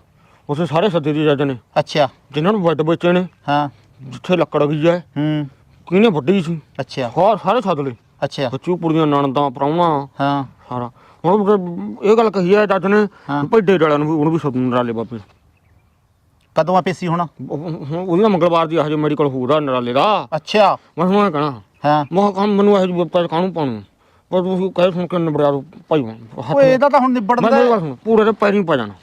ਉਸੇ ਸਾਰੇ ਸੱਦੇ ਦੀ ਜੱਜ ਨੇ। ਅੱਛਾ। ਜਿਨ੍ਹਾਂ ਨੂੰ ਵੱਡ ਬੱਚੇ ਨੇ। ਹਾਂ। ਜਿੱਥੇ ਲੱਕੜ ਗਈ ਹੈ। ਹੂੰ। ਕਿਹਨੇ ਵੱਡੀ ਸੀ? ਅੱਛਾ। ਹੋਰ ਸਾਰੇ ਸੱਦ ਲਏ। ਅੱਛਾ। ਬੱਚੂ ਪੁੜੀਆਂ ਨਣਦਾਂ ਪ੍ਰਾਹੁਣਾ। ਹਾਂ। ਸਾਰਾ। ਹੁਣ ਇਹ ਗੱਲ ਕਹੀ ਹੈ ਜੱਜ ਨੇ। ਭੱਡੇ ਨੂੰ ਵੀ ਉਹਨੂੰ ਵੀ ਸੱਦਣ ਨਰਾਲੇ ਬਾਬੇ। ਕਦੋਂ ਆ ਪੇਸੀ ਹੁਣ? ਉਹ- ਹੁਣ ਉਹਦੀ ਮੰਗਲਵਾਰ ਦੀ ਹਜੇ ਮੈਡੀਕਲ ਹੋਊਗਾ ਨਰਾਲੇ ਦਾ। ਅੱਛਾ। ਮੈਂ ਹੁਣ ਕਹਣਾ। ਹਾਂ। ਮੈਂ ਕੰਮ ਮੈਨੂੰ ਇਹ ਬਿਪਤਾ ਕਾਹਨੂੰ ਪਾਉਣੀ ਪਰ ਤੁਸੀਂ ਕਹੇ ਸੁਣ ਕੇ ਨਿਬੜਿਆ ਦਿਓ ਭਾਈ ਹੱਥ ਓਏ ਇਹਦਾ ਤਾਂ ਹੁਣ ਨਿਬੜਦਾ। ਗੱਲ ਸੁਣ ਪੂਰੇ ਦੇ ਪੈਰੀਂ ਪਾ ਜਾਣਾ।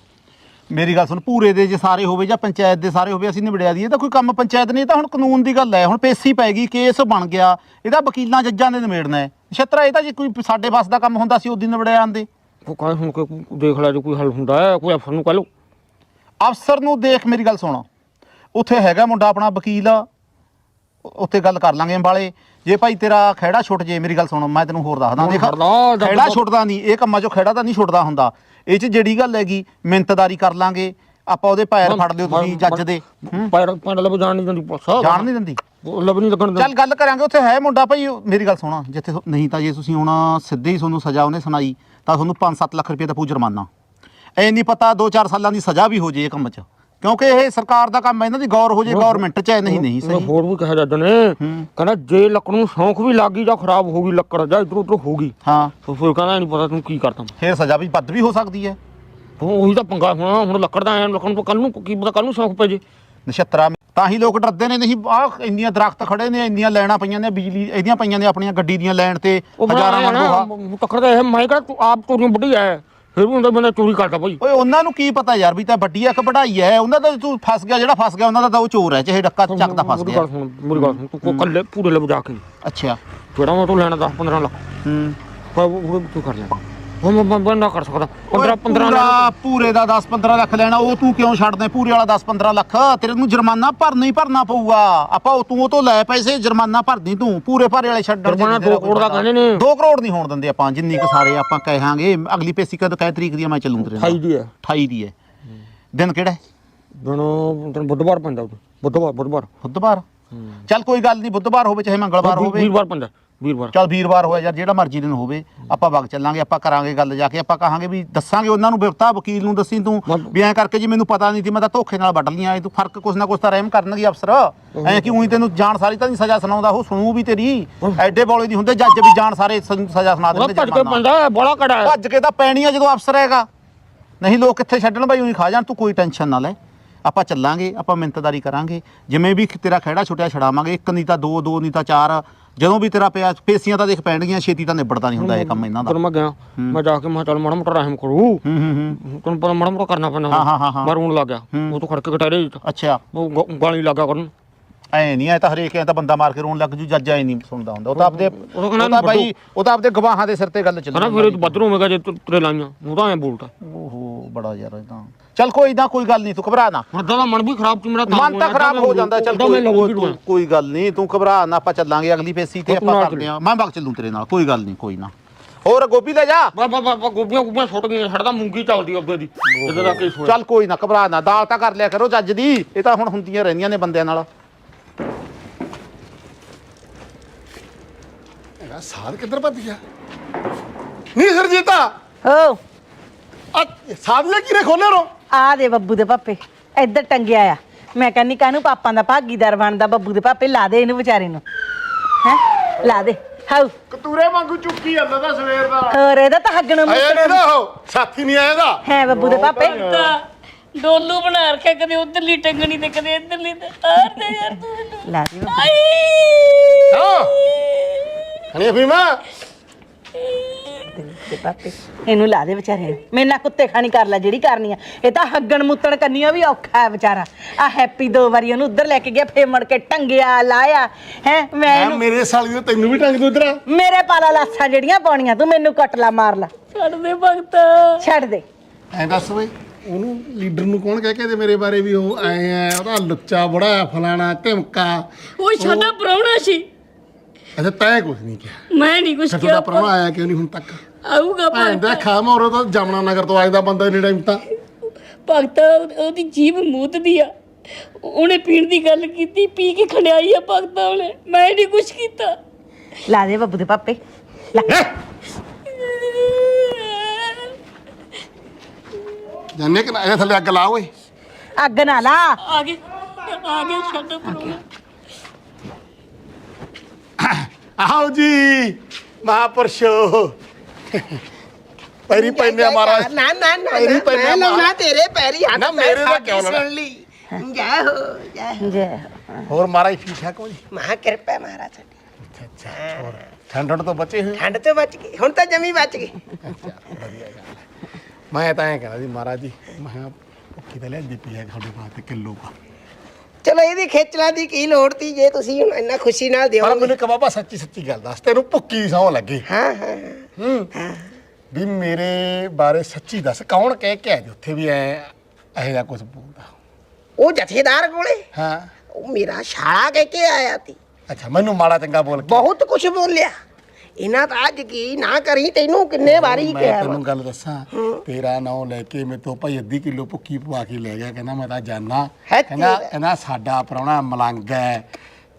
ਮੇਰੀ ਗੱਲ ਸੁਣ ਪੂਰੇ ਦੇ ਜੇ ਸਾਰੇ ਹੋਵੇ ਜਾਂ ਪੰਚਾਇਤ ਦੇ ਸਾਰੇ ਹੋਵੇ ਅਸੀਂ ਨਿਬੜਿਆ ਦੀ ਇਹ ਤਾਂ ਕੋਈ ਕੰਮ ਪੰਚਾਇਤ ਨਹੀਂ ਇਹ ਤਾਂ ਹੁਣ ਕਾਨੂੰਨ ਦੀ ਗੱਲ ਹੈ। ਹੁਣ ਪੇਸੀ ਪੈ ਗਈ ਕੇਸ ਬਣ ਗਿਆ ਇਹਦਾ ਵਕੀਲਾਂ ਜੱਜਾਂ ਨੇ ਨਿਬੇੜਨਾ ਹੈ। ਛਤਰਾ ਇਹ ਤਾਂ ਜੇ ਕੋਈ ਸਾਡੇ ਬਸ ਦਾ ਕੰਮ ਹੁੰਦਾ ਸੀ ਉਦੋਂ ਨਿਬੜਿਆ ਆਂਦੇ। ਉਹ ਕਹੇ ਸੁਣ ਕੇ ਦੇਖ ਲੈ ਜੇ ਕੋਈ ਹੱਲ ਹੁੰਦਾ ਹੈ ਕੋਈ ਅਫਸਰ ਨੂੰ ਕਹ ਲਓ। ਅਫਸਰ ਨੂੰ ਦੇਖ ਮੇਰੀ ਗੱਲ ਸੁਣ। ਉੱਥੇ ਹੈਗਾ ਮੁੰਡਾ ਆਪਣਾ ਵਕੀਲ ਉੱਥੇ ਗੱਲ ਕਰ ਲਾਂਗੇ ਅੰਬਾਲੇ। ਜੇ ਭਾਈ ਤੇਰਾ ਖਹਿੜਾ ਛੁੱਟ ਜੇ ਮੇਰੀ ਗੱਲ ਸੁਣ ਮੈਂ ਤੈਨੂੰ ਹੋਰ ਦੱਸਦਾ ਦੇਖ ਖਹਿੜਾ ਛੁੱਟਦਾ ਨਹੀਂ ਇਹ ਕੰਮਾਂ 'ਚੋਂ ਖਹਿੜਾ ਤਾਂ ਨਹੀਂ ਛੁੱਟਦਾ ਹੁੰਦਾ। ਇਹ 'ਚ ਜਿਹੜੀ ਗੱਲ ਹੈਗੀ ਮਿੰਤਦਾਰੀ ਕਰ ਲਾਂਗੇ। ਆਪਾਂ ਉਹਦੇ ਪੈਰ ਫੜ ਲਿਓ ਤੁਸੀਂ ਜੱਜ ਦੇ। ਪੈਰ ਪੈਰ ਲੱਭ ਜਾਣ ਨਹੀਂ ਦਿੰਦੀ ਜਾਣ ਨਹੀਂ ਦਿੰਦੀ। ਲੱਭ ਨਹੀਂ ਲੱਗਣ ਚੱਲ ਗੱਲ ਕਰਾਂਗੇ ਉੱਥੇ ਹੈ ਮੁੰਡਾ ਭਾਈ ਮੇਰੀ ਗੱਲ ਸੁਣਾ ਜਿੱਥੇ ਨਹੀਂ ਤਾਂ ਜੇ ਤੁਸੀਂ ਹੁਣ ਸਿੱਧੇ ਹੀ ਤੁਹਾਨੂੰ ਸਜ਼ਾ ਉਹਨੇ ਸੁਣਾਈ ਤਾਂ ਤੁਹਾਨੂੰ 5-7 ਲੱਖ ਰੁਪਏ ਦਾ ਪੂ ਜੁਰਮਾਨਾ ਐ ਨਹੀਂ ਪਤਾ 2-4 ਸਾਲਾਂ ਦੀ ਸਜ਼ਾ ਵੀ ਹੋ ਜੇ ਇਹ ਕੰਮ 'ਚ। ਕਿਉਂਕਿ ਇਹ ਸਰਕਾਰ ਦਾ ਕੰਮ ਹੈ ਇਹਨਾਂ ਦੀ ਗੌਰ ਹੋ ਜੇ ਗਵਰਨਮੈਂਟ 'ਚ ਹੈ ਨਹੀਂ ਨਹੀਂ ਮੈਂ ਸਹੀ। ਹੋਰ ਵੀ ਕਿਹਾ ਜੱਜ ਨੇ। ਕਹਿੰਦਾ ਜੇ ਲੱਕੜ ਨੂੰ ਸ਼ੌਂਕ ਵੀ ਲੱਗ ਗਈ ਜਾਂ ਖਰਾਬ ਹੋ ਗਈ ਲੱਕੜ ਜਾਂ ਇਧਰ ਉਧਰ ਹੋ ਗਈ ਹਾਂ। ਤਾਂ ਫਿਰ ਕਹਿੰਦਾ ਨਹੀਂ ਪਤਾ ਤੂੰ ਕੀ ਕਰਦਾ ਫੇਰ ਸਜ਼ਾ ਵੀ ਵੱਧ ਵੀ ਹੋ ਸਕਦੀ ਹੈ। ਹੁਣ ਉਹੀ ਤਾਂ ਪੰਗਾ ਹੋਣਾ ਹੁਣ ਲੱਕੜ ਦਾ ਆਇਆ ਲੱਕੜ ਨੂੰ ਕੱਲ ਨੂੰ ਕੀ ਪਤਾ ਕੱਲ ਨੂੰ ਸ਼ੌਂਕ ਪੈ ਜੇ। ਨਛੱਤਰਾ ਤਾਂ ਹੀ ਲੋਕ ਡਰਦੇ ਨੇ ਨਹੀਂ ਆ ਇੰਨੀਆਂ ਦਰਖਤ ਖੜੇ ਨੇ ਇੰਨੀਆਂ ਲਾਈਨਾਂ ਪਈਆਂ ਨੇ ਬਿਜਲੀ ਇਹਦੀਆਂ ਪਈਆਂ ਨੇ ਆਪਣੀਆਂ ਗੱਡੀ ਦੀਆਂ ਲਾਈਨ ਤੇ ਹਜ਼ਾਰਾਂ ਵਾਂਗੂ ਆ ਟੱਕਰ ਦਾ ਇਹ ਮੈਂ ਕਿਹਾ ਤੂੰ ਆਪ ਚੋਰੀ ਵੱਡੀ ਹੈ ਫਿਰ ਵੀ ਹੁੰਦਾ ਬੰਦਾ ਚੋਰੀ ਕਰਦਾ ਭਾਈ। ਓਏ ਉਹਨਾਂ ਨੂੰ ਕੀ ਪਤਾ ਯਾਰ ਵੀ ਤਾਂ ਵੱਡੀ ਕਿ ਵਢਾਈ ਹੈ। ਉਹਨਾਂ ਦਾ ਤੂੰ ਫਸ ਗਿਆ ਜਿਹੜਾ ਫਸ ਗਿਆ ਉਹਨਾਂ ਦਾ ਤਾਂ ਉਹ ਚੋਰ ਹੈ ਚਾਹੇ ਡੱਕਾ ਚੱਕਦਾ ਫਸ ਮੇਰੀ ਗਿਆ। ਗੱਲ ਸੁਣ ਮੇਰੀ ਗੱਲ ਸੁਣ ਤੂੰ ਕੋ ਕੱਲੇ ਪੂਰੇ ਲੱਭ ਜਾ ਕੇ। ਅੱਛਾ। ਜਿਹੜਾ ਮੈਂ ਤੂੰ ਲੈਣਾ 10 15 ਲੱਖ। ਹੂੰ। ਪਰ ਉਹ ਉਹ ਤੂੰ ਕਰ ਲੈਣਾ ਉਹ ਮੈਂ ਮੈਂ- ਮੈਂ ਨਾ ਕਰ ਸਕਦਾ। 15 15 ਪੂਰਾ ਲੱਖ ਪੂਰੇ ਦਾ 10 15 ਲੱਖ ਲੈਣਾ ਉਹ ਤੂੰ ਕਿਉਂ ਛੱਡਦਾ? ਪੂਰੇ ਵਾਲਾ 10 15 ਲੱਖ ਤੇਰੇ ਨੂੰ ਜੁਰਮਾਨਾ ਭਰਨਾ ਹੀ ਭਰਨਾ ਪਊਗਾ। ਆਪਾਂ ਉਹ ਤੂੰ ਉਹ ਤੋਂ ਲੈ ਪੈਸੇ ਜੁਰਮਾਨਾ ਭਰਦੀ ਤੂੰ। ਪੂਰੇ ਭਾਰੇ ਵਾਲੇ ਛੱਡਣ ਚ ਜੁਰਮਾਨਾ ਨਹੀਂ ਤੇਰਾ ਦੋ ਕਰੋੜ ਦਾ ਕੋਈ ਕਹਿੰਦੇ ਨੇ। 2 ਕਰੋੜ ਨਹੀਂ ਹੋਣ ਦਿੰਦੇ ਆਪਾਂ ਜਿੰਨੀ ਕੁ ਸਾਰੇ ਆਪਾਂ ਕਹਾਂਗੇ। ਅਗਲੀ ਪੇਸੀ ਕਦ ਕੈ ਤਰੀਕ ਦੀ ਆ ਮੈਂ ਚੱਲੂ ਤੇਰੇ ਨਾਲ। 28 ਦੀ ਹੈ 28 ਦੀ ਹੈ ਦਿਨ ਕਿਹੜਾ ਹੈ? ਦਿਨ ਬੁੱਧਵਾਰ ਪੈਂਦਾ ਉਹ ਬੁੱਧਵਾਰ ਬੁੱਧਵਾਰ। ਬੁੱਧਵਾਰ? ਚੱਲ ਕੋਈ ਗੱਲ ਨਹੀਂ ਬੁੱਧਵਾਰ ਹੋਵੇ ਚਾਹੇ ਮੰਗਲਵਾਰ ਹੋਵੇ। ਵੀਰਵਾਰ ਪੈਂਦਾ। ਵੀਰਵਾਰ। ਚੱਲ ਵੀਰਵਾਰ ਹੋਇਆ ਯਾਰ ਜਿਹੜਾ ਮਰਜ਼ੀ ਦਿਨ ਹੋਵੇ ਆਪਾਂ ਵਗ ਚੱਲਾਂਗੇ ਆਪਾਂ ਕਰਾਂਗੇ ਗੱਲ ਜਾ ਕੇ ਆਪਾਂ ਕਹਾਂਗੇ ਵੀ ਦੱਸਾਂਗੇ ਉਹਨਾਂ ਨੂੰ ਬਿਰਤਾ ਵਕੀਲ ਨੂੰ ਦੱਸੀ ਤੂੰ ਵੀ ਐਂ ਕਰਕੇ ਜੀ ਮੈਨੂੰ ਪਤਾ ਨਹੀਂ ਸੀ ਮੈਂ ਤਾਂ ਧੋਖੇ ਨਾਲ ਵੱਢ ਲੀਆਂ ਇਹ ਤੂੰ ਫ਼ਰਕ ਕੁਛ ਨਾ ਕੁਛ ਤਾਂ ਰਹਿਮ ਕਰਨਗੇ ਅਫਸਰ। ਐਂ ਕਿ ਉਹੀ ਤੈਨੂੰ ਜਾਣ ਸਾਰੀ ਤਾਂ ਨਹੀਂ ਸਜ਼ਾ ਸੁਣਾਉਂਦਾ ਉਹ ਸੁਣੂ ਵੀ ਤੇਰੀ। ਐਡੇ ਬੋਲੇ ਦੀ ਹੁੰਦੇ ਜੱਜ ਵੀ ਜਾਣ ਸਾਰੇ ਸਜ਼ਾ ਸੁਣਾ ਦਿੰਦੇ ਭੱਜ ਕੇ। ਪੈਂਦਾ ਬੜਾ ਕੜਾ ਭੱਜ ਕੇ ਤਾਂ ਪੈਣੀ ਆ ਜਦੋਂ ਅਫਸਰ ਹੈਗਾ। ਨਹੀਂ ਲੋਕ ਕਿੱਥੇ ਛੱਡਣ ਬਾਈ ਉਹੀ ਖਾ ਜਾਣ ਤੂੰ ਕੋਈ ਟੈਨਸ਼ਨ ਨਾ ਲੈ। ਆਪਾਂ ਚੱਲਾਂਗੇ ਆਪਾਂ ਮਿੰਤਦਾਰੀ ਕਰਾਂਗੇ। ਜਿਵੇਂ ਵੀ ਤੇਰਾ ਖਹਿੜਾ ਛੁੱਟਿਆ ਛਡਾਵਾਂਗੇ। ਇੱਕ ਨਹੀਂ ਤਾਂ ਦੋ ਦੋ ਨਹੀਂ ਤਾਂ ਚਾਰ। ਜਦੋਂ ਵੀ ਤੇਰਾ ਪਿਆ ਪੇਸੀਆਂ ਤਾਂ ਦੇਖ ਪੈਣਗੀਆਂ ਛੇਤੀ ਤਾਂ ਨਿਬੜਦਾ ਨਹੀਂ ਹੁੰਦਾ ਇਹ ਕੰਮ ਇਹਨਾਂ ਦਾ। ਫਿਰ ਮੈਂ ਗਿਆ ਮੈਂ ਜਾ ਕੇ ਮੈਂ ਚੱਲ ਮਾੜਾ ਮੋਟਾ ਰਹਿਮ ਕਰੂ। ਹੂੰ ਹੂੰ ਹੂੰ। ਤੈਨੂੰ ਪਤਾ ਮਾੜਾ ਮੋਟਾ ਕਰਨਾ ਪੈਂਦਾ ਹਾਂ, ਹਾਂ, ਹਾਂ। ਮੈਂ ਰੋਣ ਲੱਗ ਗਿਆ। ਉਹ ਤੋਂ ਖੜ ਕੇ ਕਟਾਰੇ ਅੱਛਾ। ਉਹ ਗਾਲੀ ਲੱਗਾ ਕਰਨ। ਐ ਨਹੀਂ ਐ ਤਾਂ ਹਰੇਕ ਐ ਤਾਂ ਬੰਦਾ ਮਾਰ ਕੇ ਰੋਣ ਲੱਗ ਜੂ ਜੱਜ ਐ ਨਹੀਂ ਸੁਣਦਾ ਹੁੰਦਾ। ਉਹ ਤਾਂ ਆਪਦੇ ਉਹ ਤਾਂ ਬਾਈ। ਉਹ ਤਾਂ ਆਪਦੇ ਗਵਾਹਾਂ ਦੇ ਸਿਰ ਤੇ ਗੱਲ ਚੱਲਦੀ ਹਨਾ ਫਿਰ ਵੱਧ ਹੋਵੇਗਾ ਜੇ ਤੇਰੇ ਲਾਈਆਂ ਉਹ ਤਾਂ ਐ ਬੋਲਦਾ। ਓਹੋ ਬੜਾ ਯਾਰ ਇਹ ਤਾਂ। ਚੱਲ ਕੋਈ ਨਾ ਕੋਈ ਗੱਲ ਨਹੀਂ ਤੂੰ ਘਬਰਾ ਨਾ। ਹੁਣ ਅੱਧਾ ਦਾ ਮਨ ਵੀ ਖਰਾਬ ਸੀ ਮੇਰਾ ਮਨ ਤਾਂ ਖਰਾਬ ਹੋ ਜਾਂਦਾ ਚੱਲ ਮੈਂ ਕੋਈ ਗੱਲ ਨਹੀਂ ਤੂੰ ਘਬਰਾ ਨਾ ਆਪਾਂ ਚੱਲਾਂਗੇ ਅਗਲੀ ਫੇਸੀ ਤੇ ਆਪਾਂ ਕਰਦੇ ਆ ਮੈਂ ਬਗ ਚੱਲੂ ਤੇਰੇ ਨਾਲ ਕੋਈ ਗੱਲ ਨਹੀਂ ਕੋਈ ਨਾ। ਹੋਰ ਗੋਪੀ ਲੈ ਜਾ। ਬਾਬਾ ਬਾਬਾ ਗੋਪੀਆਂ ਗੋਪੀਆਂ ਛੁੱਟ ਗਈਆਂ ਛੜਦਾ ਮੂੰਗੀ ਚੱਲਦੀ ਅੱਗੇ ਦੀ। ਇਹਦਾ ਦਾ ਕੀ ਚੱਲ ਕੋਈ ਨਾ ਘਬਰਾ ਨਾ ਦਾਲ ਤਾਂ ਕਰ ਲਿਆ ਕਰੋ ਜੱਜ ਦੀ। ਇਹ ਤਾਂ ਹੁਣ ਹੁੰਦੀਆਂ ਰਹਿੰਦੀਆਂ ਨੇ ਬੰਦਿਆਂ ਨਾਲ। ਇਹਦਾ ਸਾਧ ਕਿੱਧਰ ਭੱਜ ਗਿਆ? ਨਹੀਂ ਸਰਜੀਤਾ ਹੋ ਆ ਸਾਧ ਨੇ ਕਿਰੇ ਖੋਲੇ ਰੋ ਆ ਦੇ ਬੱਬੂ ਦੇ ਪਾਪੇ ਇੱਧਰ ਟੰਗਿਆ ਆ। ਮੈਂ ਕਹਿੰਨੀ ਕਾਹਨੂੰ ਪਾਪਾਂ ਦਾ ਭਾਗੀਦਾਰ ਬਣਦਾ ਬੱਬੂ ਦੇ ਪਾਪੇ ਲਾ ਦੇ ਇਹਨੂੰ ਵਿਚਾਰੇ ਨੂੰ। ਹੈ? ਲਾ ਦੇ ਹਾਉ ਕਤੂਰੇ ਵਾਂਗੂ ਚੁੱਕੀ ਜਾਂਦਾ ਦਾ ਸਵੇਰ ਦਾ। ਹੋਰ ਇਹਦਾ ਤਾਂ ਹੱਗਣ ਆਇਆ ਨਹੀਂ ਦਾ ਉਹ ਸਾਥੀ ਨਹੀਂ ਆਇਆ ਦਾ ਹੈ ਬੱਬੂ ਦੇ ਪਾਪੇ ਤਾਂ ਡੋਲੂ ਬਣਾ ਰੱਖਿਆ ਕਦੇ ਉਧਰਲੀ ਟੰਗਣੀ ਤੇ ਕਦੇ ਇਧਰਲੀ ਤੇ। ਆਰ ਦੇ ਯਾਰ ਤੂੰ ਮੈਨੂੰ। ਲਾ ਦੇ ਬੱਬੂ। ਆਈ! ਹਾਂ। ਹਣੀ ਫੀਮਾ ਦੇ ਪਾਪੇ ਇਹਨੂੰ ਲਾ ਦੇ ਵਿਚਾਰੇ ਨੂੰ। ਮੇਰੇ ਨਾਲ ਕੁੱਤੇ ਖਾਣੀ ਕਰ ਲੈ ਜਿਹੜੀ ਕਰਨੀ ਆ। ਇਹ ਤਾਂ ਹੱਗਣ ਮੁੱਤਣ ਕੰਨੀਆਂ ਵੀ ਔਖਾ ਹੈ ਵਿਚਾਰਾ। ਆ ਹੈਪੀ ਦੋ ਵਾਰੀ ਉਹਨੂੰ ਉੱਧਰ ਲੈ ਕੇ ਗਿਆ ਫੇਰ ਮੁੜ ਕੇ ਟੰਗਿਆ ਲਾਇਆ। ਹੈ ਮੈਂ ਇਹਨੂੰ ਮੇਰੇ ਸਾਲੀ ਨੂੰ ਤੈਨੂੰ ਵੀ ਟੰਗ ਦੂ ਇਧਰ ਮੇਰੇ ਪਾਲਾ ਲਾਸਾਂ ਜਿਹੜੀਆਂ ਪਾਉਣੀਆਂ ਤੂੰ ਮੈਨੂੰ ਕਟਲਾ ਮਾਰ ਲਾ। ਛੱਡ ਦੇ ਭਗਤਾ। ਛੱਡ ਦੇ। ਐਂ ਦੱਸ ਓਏ ਉਹਨੂੰ ਲੀਡਰ ਨੂੰ ਕੌਣ ਕਹਿ ਕੇ ਤੇ ਮੇਰੇ ਬਾਰੇ ਵੀ ਉਹ ਆਏ ਆ? ਉਹਦਾ ਲੁੱਚਾ ਬੜਾ ਫਲਾਣਾ ਧਮਕਾ ਉਹ ਸਾਡਾ ਪ੍ਰਾਹੁਣਾ ਸੀ। ਅੱਛਾ ਤੈਂ ਕੁਝ ਨਹੀਂ ਕਿਹਾ। ਮੈਂ ਨਹੀਂ ਕੁਛ ਫਿਰ ਕਿਹਾ ਤੁਹਾਡਾ ਪ੍ਰਾਹੁਣਾ ਆਇਆ ਕਿਉਂ ਨਹੀਂ ਹੁਣ ਤੱਕ? ਆਊਗਾ ਭੈਣ ਦਾ ਭਗਤਾ ਖਾਮ ਔਰ ਜਮਨਾ ਨਗਰ ਤੋਂ ਆਇਆ ਦਾ ਬੰਦਾ ਨੇ ਟਾਈਮ ਤਾਂ। ਭਗਤਾ ਉਹਦੀ ਜੀਭ ਮੂਤਦੀ ਆ। ਉਹਨੇ ਪੀਣ ਦੀ ਗੱਲ ਕੀਤੀ ਪੀ ਕੇ ਖੰਡਿਆਈ ਆ ਭਗਤਾ ਉਹਨੇ। ਮੈਂ ਨਹੀਂ ਕੁਛ ਕੀਤਾ। ਲਾ ਦੇ ਬੱਬੂ ਦੇ ਪਾਪੇ। ਲਾ। ਜਾਨੇ ਕਿ ਨਾ ਇਹ ਥੱਲੇ ਅੱਗ ਲਾ ਓਏ। ਅੱਗ ਨਾ ਲਾ। ਆ ਗਏ ਆ ਗਏ ਛੱਡ ਪੈਰੀ ਪੈਨੇ ਮਹਾਰਾਜ ਨਾ ਨਾ ਨਾ ਪੈਰੀ ਨਾ, ਪੈਨੇ ਮੈਂ ਲਾਉਣਾ ਮਹਾਰਾਜ ਤੇਰੇ ਪੈਰੀ ਹੱਥ ਨਾ, ਮੈਂ ਮੇਰੇ ਦਾ ਸਾਡੀ ਕਿਉਂ ਲਾਉਣਾ? ਸੁਣ ਲਈ ਜੈ ਹੋ ਜੈ ਹੋ। ਜੈ ਹੋਰ ਮਹਾਰਾਜ ਠੀਕ ਠਾਕ ਹੋ ਜੀ ਮਹਾ ਕਿਰਪਾ ਮਹਾਰਾਜ ਸਾਡੀ ਅੱਛਾ ਅੱਛਾ ਹੋਰ ਠੰਡਣ ਤੋਂ ਬਚੇ ਹੋਏ ਠੰਡ ਤੋਂ ਬਚ ਗਈ ਹੁਣ ਤਾਂ ਜਮੀ ਬਚ ਗਈ ਮੈਂ ਤਾਂ ਐਂ ਕਹਿੰਦਾ ਸੀ ਮਹਾਰਾਜ ਜੀ ਮੈਂ ਕਿਹਾ ਭੁੱਖੀ ਤਾਂ ਲੈਂਦੀ ਪਈ ਹੈ ਤੁਹਾਡੇ ਵਾਸਤੇ ਕਿਲੋ ਪਾ ਚਲੋ ਇਹਦੀ ਖੇਚਲਾ ਦੀ ਕੀ ਲੋੜ ਤੀ ਜੇ ਤੁਸੀਂ ਹੁਣ ਇੰਨਾ ਖੁਸ਼ੀ ਨਾਲ ਪਰ ਦਿਓਗੇ ਮੈਨੂੰ ਇੱਕ ਬਾਬਾ ਸੱਚੀ ਸੱਚੀ ਗੱਲ ਦੱਸ ਤੈਨੂੰ ਭੁੱਕੀ ਸੌ ਲੱਗੀ। ਹਾਂ ਹਾਂ ਹੂੰ। ਵੀ ਮੇਰੇ ਬਾਰੇ ਸੱਚੀ ਦੱਸ ਕੌਣ ਕਹਿ ਕੇ ਆਇਆ ਜੀ ਉੱਥੇ ਵੀ ਐ ਇਹੋ ਜਿਹਾ ਕੁਝ ਬੋਲਦਾ? ਉਹ ਜਥੇਦਾਰ ਕੋਲੇ? ਹਾਂ। ਉਹ ਮੇਰਾ ਸ਼ਾਲਾ ਕਹਿ ਕੇ ਆਇਆ ਤੀ। ਅੱਛਾ ਮੈਨੂੰ ਮਾੜਾ ਚੰਗਾ ਬੋਲ ਕੇ। ਬਹੁਤ ਕੁਝ ਬੋਲਿਆ। ਇਹਨਾਂ ਤਾਂ ਅੱਜ ਕੀ ਨਾ ਕਰੀ ਤੈਨੂੰ ਕਿੰਨੇ ਵਾਰੀ ਮੈਂ ਕਿਹਾ ਵਾ। ਤੈਨੂੰ ਗੱਲ ਦੱਸਾਂ ਤੇਰਾ ਨਾਂ ਲੈ ਕੇ ਮੇਰੇ ਤੋਂ ਭਾਈ ਅੱਧੀ ਕਿਲੋ ਭੁੱਕੀ ਪਵਾ ਕੇ ਲੈ ਗਿਆ ਕਹਿੰਦਾ ਮੈਂ ਤਾਂ ਹੈ ਕਹਿੰਦਾ ਤੇਰਾ। ਕਹਿੰਦਾ ਸਾਡਾ ਪ੍ਰਾਹੁਣਾ ਮਲੰਗ ਹੈ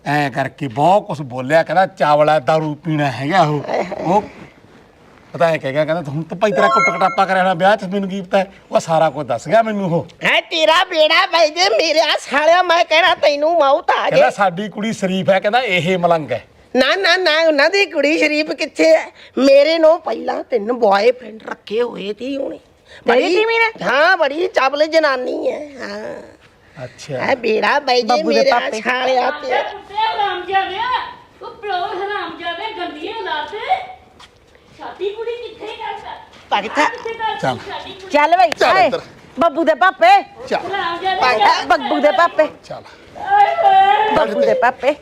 ਐ ਕਰਕੇ ਬਹੁਤ ਕੁਝ ਬੋਲਿਆ ਕਹਿੰਦਾ ਚਾਵਲਾ ਦਾਰੂ ਪੀਣਾ ਹੈਗਾ ਉਹ ਉਹ ਪਤਾ ਹੈ ਕਹਿ ਗਿਆ ਕਹਿੰਦਾ ਹੁਣ ਤਾਂ ਭਾਈ ਤੇਰਾ ਕੁੱਟ ਕਟਾਪਾ ਕਰਿਆ ਹੋਣਾ ਵਿਆਹ ਚ ਮੈਨੂੰ ਕੀ ਪਤਾ? ਉਹ ਸਾਰਾ ਕੁਝ ਦੱਸ ਗਿਆ ਮੈਨੂੰ ਉਹ ਹੈ ਤੇਰਾ ਬੇੜਾ ਭਾਈ ਜੇ ਮੇਰੇ ਆ ਸਾਲਿਆ ਮੈਂ ਕਹਿਣਾ ਤੈਨੂੰ ਮੌਤ ਆ ਕਹਿੰਦਾ ਜੇ ਸਾਡੀ ਕੁੜੀ ਸ਼ਰੀਫ ਹੈ ਕਹਿੰਦਾ ਇਹ ਮਲੰਗ ਹੈ ਨਾ ਨਾ ਨਾ ਉਹਨਾਂ ਦੀ ਕੁੜੀ ਸ਼ਰੀਫ ਕਿੱਥੇ ਹੈ ਮੇਰੇ ਨੂੰ ਪਹਿਲਾਂ ਤਿੰਨ ਬॉयਫ੍ਰੈਂਡ ਰੱਖੇ ਹੋਏ ਸੀ ਉਹਨੇ। ਤੇਰੀ ਟੀਮੀ ਨੇ? ਹਾਂ ਬੜੀ ਚਾਵਲ ਜਨਾਨੀ ਹੈ ਹਾਂ। ਅੱਛਾ। ਹੈ ਬੇੜਾ ਬਾਈ ਜੇ ਬੱਬੂ ਦੇ ਮੇਰੇ ਪਾਪੇ। ਛਾਲਿਆ ਤੇ। ਕੁੱਤੇ ਹਰਾਮ ਜਾਦੇ ਉਹ ਪਿਓ ਹਰਾਮ ਜਾਦੇ ਗੰਦੀਆਂ ਲਾਤੇ। ਸਾਡੀ ਕੁੜੀ ਕਿੱਥੇ ਕਰਦਾ? ਭਗਤਾ ਕਿੱਥੇ ਕਰਦਾ ਚੱਲ। ਸਾਡੀ ਕੁੜੀ? ਚੱਲ ਬਈ ਚੱਲ ਆਏ। ਇੱਧਰ। ਬੱਬੂ ਦੇ ਪਾਪੇ। ਚੱਲ। ਹਰਾਮ ਜਾਦੇ ਆਏ, ਬੱਬੂ ਦੇ ਪਾਪੇ। ਚੱਲ। ਬੱਬੂ ਦੇ ਪਾਪੇ।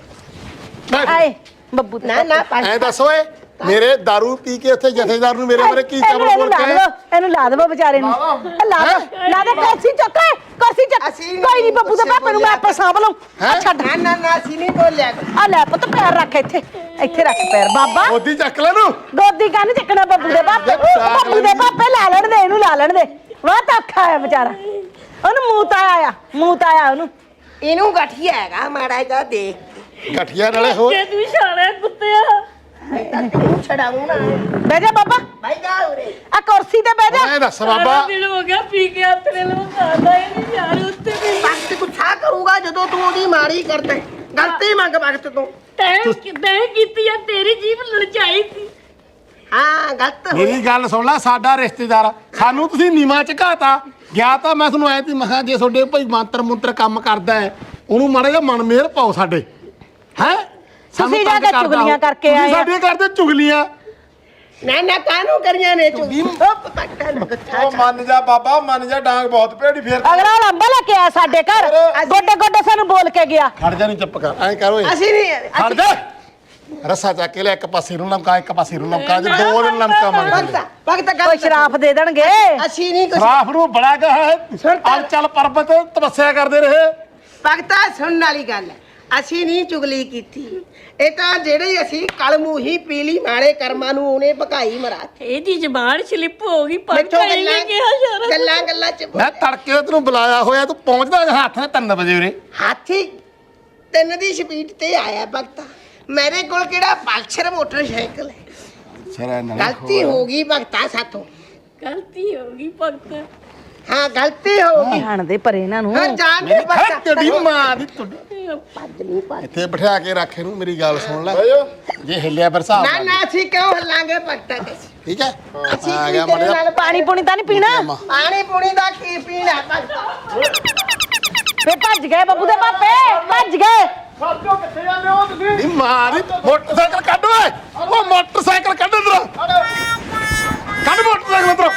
ਆਏ। ਬੱਬੂ ਦੇ ਨਾ ਨਾ ਪਾਪੇ। ਐ ਦੱਸ ਓਏ ਮੇਰੇ दारू ਪੀ ਕੇ ਉੱਥੇ ਜਥੇਦਾਰ ਨੂੰ ਮੇਰੇ ਬਾਰੇ ਕੀ ਚਾਵਲ ਇਹਨੂੰ ਬੋਲ ਲਾ ਕੇ ਦੇਵੋ ਇਹਨੂੰ ਲਾ ਦੇਵੋ ਵਿਚਾਰੇ ਨੂੰ। ਇਹ ਲਾ ਦੇ ਲਾ ਦੇ ਕੁਰਸੀ ਚੁੱਕ ਕੁਰਸੀ ਚੁੱਕ। ਅਸੀਂ ਕੋਈ ਨਹੀਂ ਬੱਬੂ ਦੇ ਪਾਪੇ ਨੂੰ ਮੈਂ ਆਪੇ ਸਾਂਭ ਲਊਂ। ਆ ਛੱਡ। ਨਾ ਨਾ ਨਾ ਅਸੀਂ ਨਹੀਂ ਬੋਲਿਆ। ਆ ਲੈ ਪੁੱਤ ਪੈਰ ਰੱਖ ਇੱਥੇ। ਇੱਥੇ ਰੱਖ ਪੈਰ। ਬਾਬਾ। ਮੋਦੀ ਚੱਕ ਲੈ ਨੂੰ ਗੋਦੀ ਕੰਨ ਚੱਕਣਾ ਬੱਬੂ ਦੇ ਪਾਪੇ? ਬੱਬੂ ਦੇ ਪਾਪੇ ਲਾ ਲੈਣ ਦੇ ਇਹਨੂੰ ਲਾ ਲੈਣ ਦੇ। ਵਾਹ ਔਖਾ ਹੈ ਵਿਚਾਰਾ। ਉਹਨੂੰ ਮੂਤ ਆਇਆ ਮੂਤ ਆਇਆ ਉਹਨੂੰ। ਇਹਨੂੰ ਗਠੀਆ ਹੈਗਾ ਮਾੜਾ ਜਿਹਾ ਦੇਖ। ਗਠੀਆ ਨਾਲੇ ਹੋਰ। ਕਿ ਤੂੰ ਛਾਲਿਆ ਕੁੱਤਿਆ ਮੈਂ ਤਾਂ ਤੈਨੂੰ ਛਡਾਉਂ ਨਾ ਬਹਿ ਜਾ ਬਾਬਾ। ਭਾਈ ਜਾ ਉਰੇ। ਆ ਕੁਰਸੀ ਤੇ ਬਹਿ ਜਾ। ਐ ਦੱਸ ਸਾਰਾ ਬਾਬਾ ਦਿਨ ਹੋ ਗਿਆ ਪੀ ਕੇ ਹੱਥ ਨੇ ਲਵਾਉਂਦਾ ਇਹ ਨਹੀਂ ਯਾਰ ਉੱਤੇ ਵੀ। ਵਕਤ ਗੁੱਸਾ ਕਰੂਗਾ ਜਦੋਂ ਤੂੰ ਉਹਦੀ ਮਾੜੀ ਕਰਦਾ ਹੈ। ਗਲਤੀ ਮੰਗ ਵਕਤ ਤੋਂ। ਤੈਂ ਤੈਂ ਕੀਤੀ ਆ ਤੇਰੀ ਜੀਭ ਲਲਚਾਈ ਸੀ। ਹਾਂ ਗਲਤ ਹੋਈ। ਮੇਰੀ ਗੱਲ ਸੁਣ ਲੈ ਸਾਡਾ ਰਿਸ਼ਤੇਦਾਰ ਆ। ਸਾਨੂੰ ਤੁਸੀਂ ਨੀਮਾ ਝਕਾਤਾ। ਗਿਆ ਤਾਂ ਮੈਂ ਤੁਹਾਨੂੰ ਐ ਤੀ ਮਖਾ ਜੇ ਤੁਹਾਡੇ ਭਾਈ ਮੰਤਰ ਮੁੰਤਰ ਕੰਮ ਕਰਦਾ ਹੈ ਉਹਨੂੰ ਮਾੜਾ ਜਿਹਾ ਮਨ ਮੇਰ ਪਾਓ ਸਾਡੇ। ਹੈ? ਤੁਸੀਂ ਜਾ ਕੇ ਚੁਗਲੀਆਂ ਕਰਕੇ ਆਏ ਆ। ਸਾਡੇ ਕਰਦੇ ਚੁਗਲੀਆਂ। ਨਾ ਨਾ ਕਾਹਨੂੰ ਕਰੀਆਂ ਨੇ ਚੁਗੀ ਉਹ ਪਟਾ ਉਹ ਮੰਨ ਜਾ ਬਾਬਾ ਮੰਨ ਜਾ ਡਾਂਗ ਬਹੁਤ ਭੇੜੀ ਫੇਰ ਅਗਲਾ ਹੁਣ ਅੰਬਾ ਲੈ ਕੇ ਆਇਆ ਸਾਡੇ ਘਰ। ਗੋਡੇ ਗੋਡੇ ਸਾਨੂੰ ਬੋਲ ਕੇ ਗਿਆ। ਖੜ ਜਾ ਨਹੀਂ ਚੁੱਪ ਕਰ ਐਂ ਕਰ ਓਏ। ਅਸੀਂ ਨਹੀਂ ਖੜ ਜਾ। ਰੱਸਾ ਚੱਕ ਕੇ ਲੈ ਇੱਕ ਪਾਸੇ ਨੂੰ ਲਮਕਾ ਇੱਕ ਪਾਸੇ ਨੂੰ ਲਮਕਾ ਜੇ ਦੋ ਨੂੰ ਲਮਕਾ ਮੰਗਦੇ ਭਗਤਾ ਭਗਤਾ ਕੋਈ ਗੱਲ ਸ਼ਰਾਫ ਦੇ ਦੇਣਗੇ। ਅਸੀਂ ਨਹੀਂ ਕੁਛ ਖਰਾਫ ਨੂੰ ਬੜਾ ਕਹਾ ਹੈ। ਸੁਣ ਤਾਂ- ਅਲ ਚੱਲ ਪਰਬਤ ਤਪੱਸਿਆ ਕਰਦੇ ਰਹੇ। ਭਗਤਾ ਸੁਣਨ ਵਾਲੀ ਗੱਲ ਹੈ। ਅਸੀਂ ਨਹੀਂ ਚੁਗਲੀ ਕੀਤੀ। ਇਹ ਤਾਂ ਜਿਹੜੇ ਅਸੀਂ ਕਲਮੂ ਹੀ ਪੀਲੀ ਮਾੜੇ ਕਰਮਾਂ ਨੂੰ ਉਹਨੇ ਭਕਾਈ ਮਰਾ ਇਹਦੀ ਜ਼ਬਾਨ ਸਲਿੱਪ ਹੋ ਗਈ ਮੈਥੋਂ ਪੱਕਾ ਗੱਲਾਂ ਇਹਨੇ ਕਿਹਾ ਯਾਰ ਗੱਲਾਂ ਗੱਲਾਂ ਚ ਮੈਂ ਤੜਕੇ ਤੈਨੂੰ ਬੁਲਾਇਆ ਹੋਇਆ ਤੂੰ ਪਹੁੰਚਦਾ ਹੱਥ ਨੇ 3 ਵਜੇ ਉਰੇ? ਹਾਥੀ ਤਿੰਨ ਦੀ ਸਪੀਡ ਤੇ ਆਇਆ ਭਗਤਾ। ਮੇਰੇ ਕੋਲ ਕਿਹੜਾ ਪਲਸਰ ਮੋਟਰਸਾਈਕਲ ਹੈ? ਸ਼ਰਾ ਗਲਤੀ ਹੋ ਗਈ ਭਗਤਾ ਸਾਥੋਂ। ਗਲਤੀ ਹੋ ਗਈ ਭਗਤ। ਹਾਂ ਗਲਤੀ ਹੋ ਗਈ। ਜਾਣ ਦੇ ਪਰੇ ਇਹਨਾਂ ਨੂੰ। ਹਾਂ ਜਾਣ ਦੇ ਬੱਚਾ ਤੇਰੀ ਮਾਂ ਦੀ ਤੁਹਾਡੀ। ਇੱਥੇ ਬਿਠਾ ਕੇ ਰੱਖ ਇਹਨੂੰ ਮੇਰੀ ਗੱਲ ਸੁਣ ਲੈ। ਜੇ। ਹਿੱਲਿਆ ਪਰ ਹਿਸਾਬ ਨਾ ਨਾਲ। ਨਾ ਅਸੀਂ ਕਿਉਂ ਹੱਲਾਂਗੇ ਪੱਟਾ ਕਿਸੇ ਠੀਕ ਹੈ? ਆ ਗਿਆ ਤੇਰੇ ਨਾਲ ਪਾਣੀ ਪੁਣੀ ਤਾਂ ਨਹੀਂ ਪੀਣਾ? ਪਾਣੀ ਪੂਣੀ ਦਾ ਕੀ ਪੀਣਾ ਭਗਤਾ ਵੇ ਭੱਜ ਗਏ ਬੱਬੂ ਦੇ ਪਾਪੇ ਭੱਜ ਗਏ। ਸਾਥੀਓ ਕਿੱਥੇ ਜਾਂਦੇ ਹੋ ਤੁਸੀਂ? ਦੀ ਮਾਂ ਦੀ ਮੋਟਰਸਾਈਕਲ ਕੱਢ ਓਏ। ਉਹ ਮੋਟਰਸਾਈਕਲ ਕੱਢ ਇਧਰ। ਕੱਢ ਮੋਟਰਸਾਈਕਲ ਇਧਰ।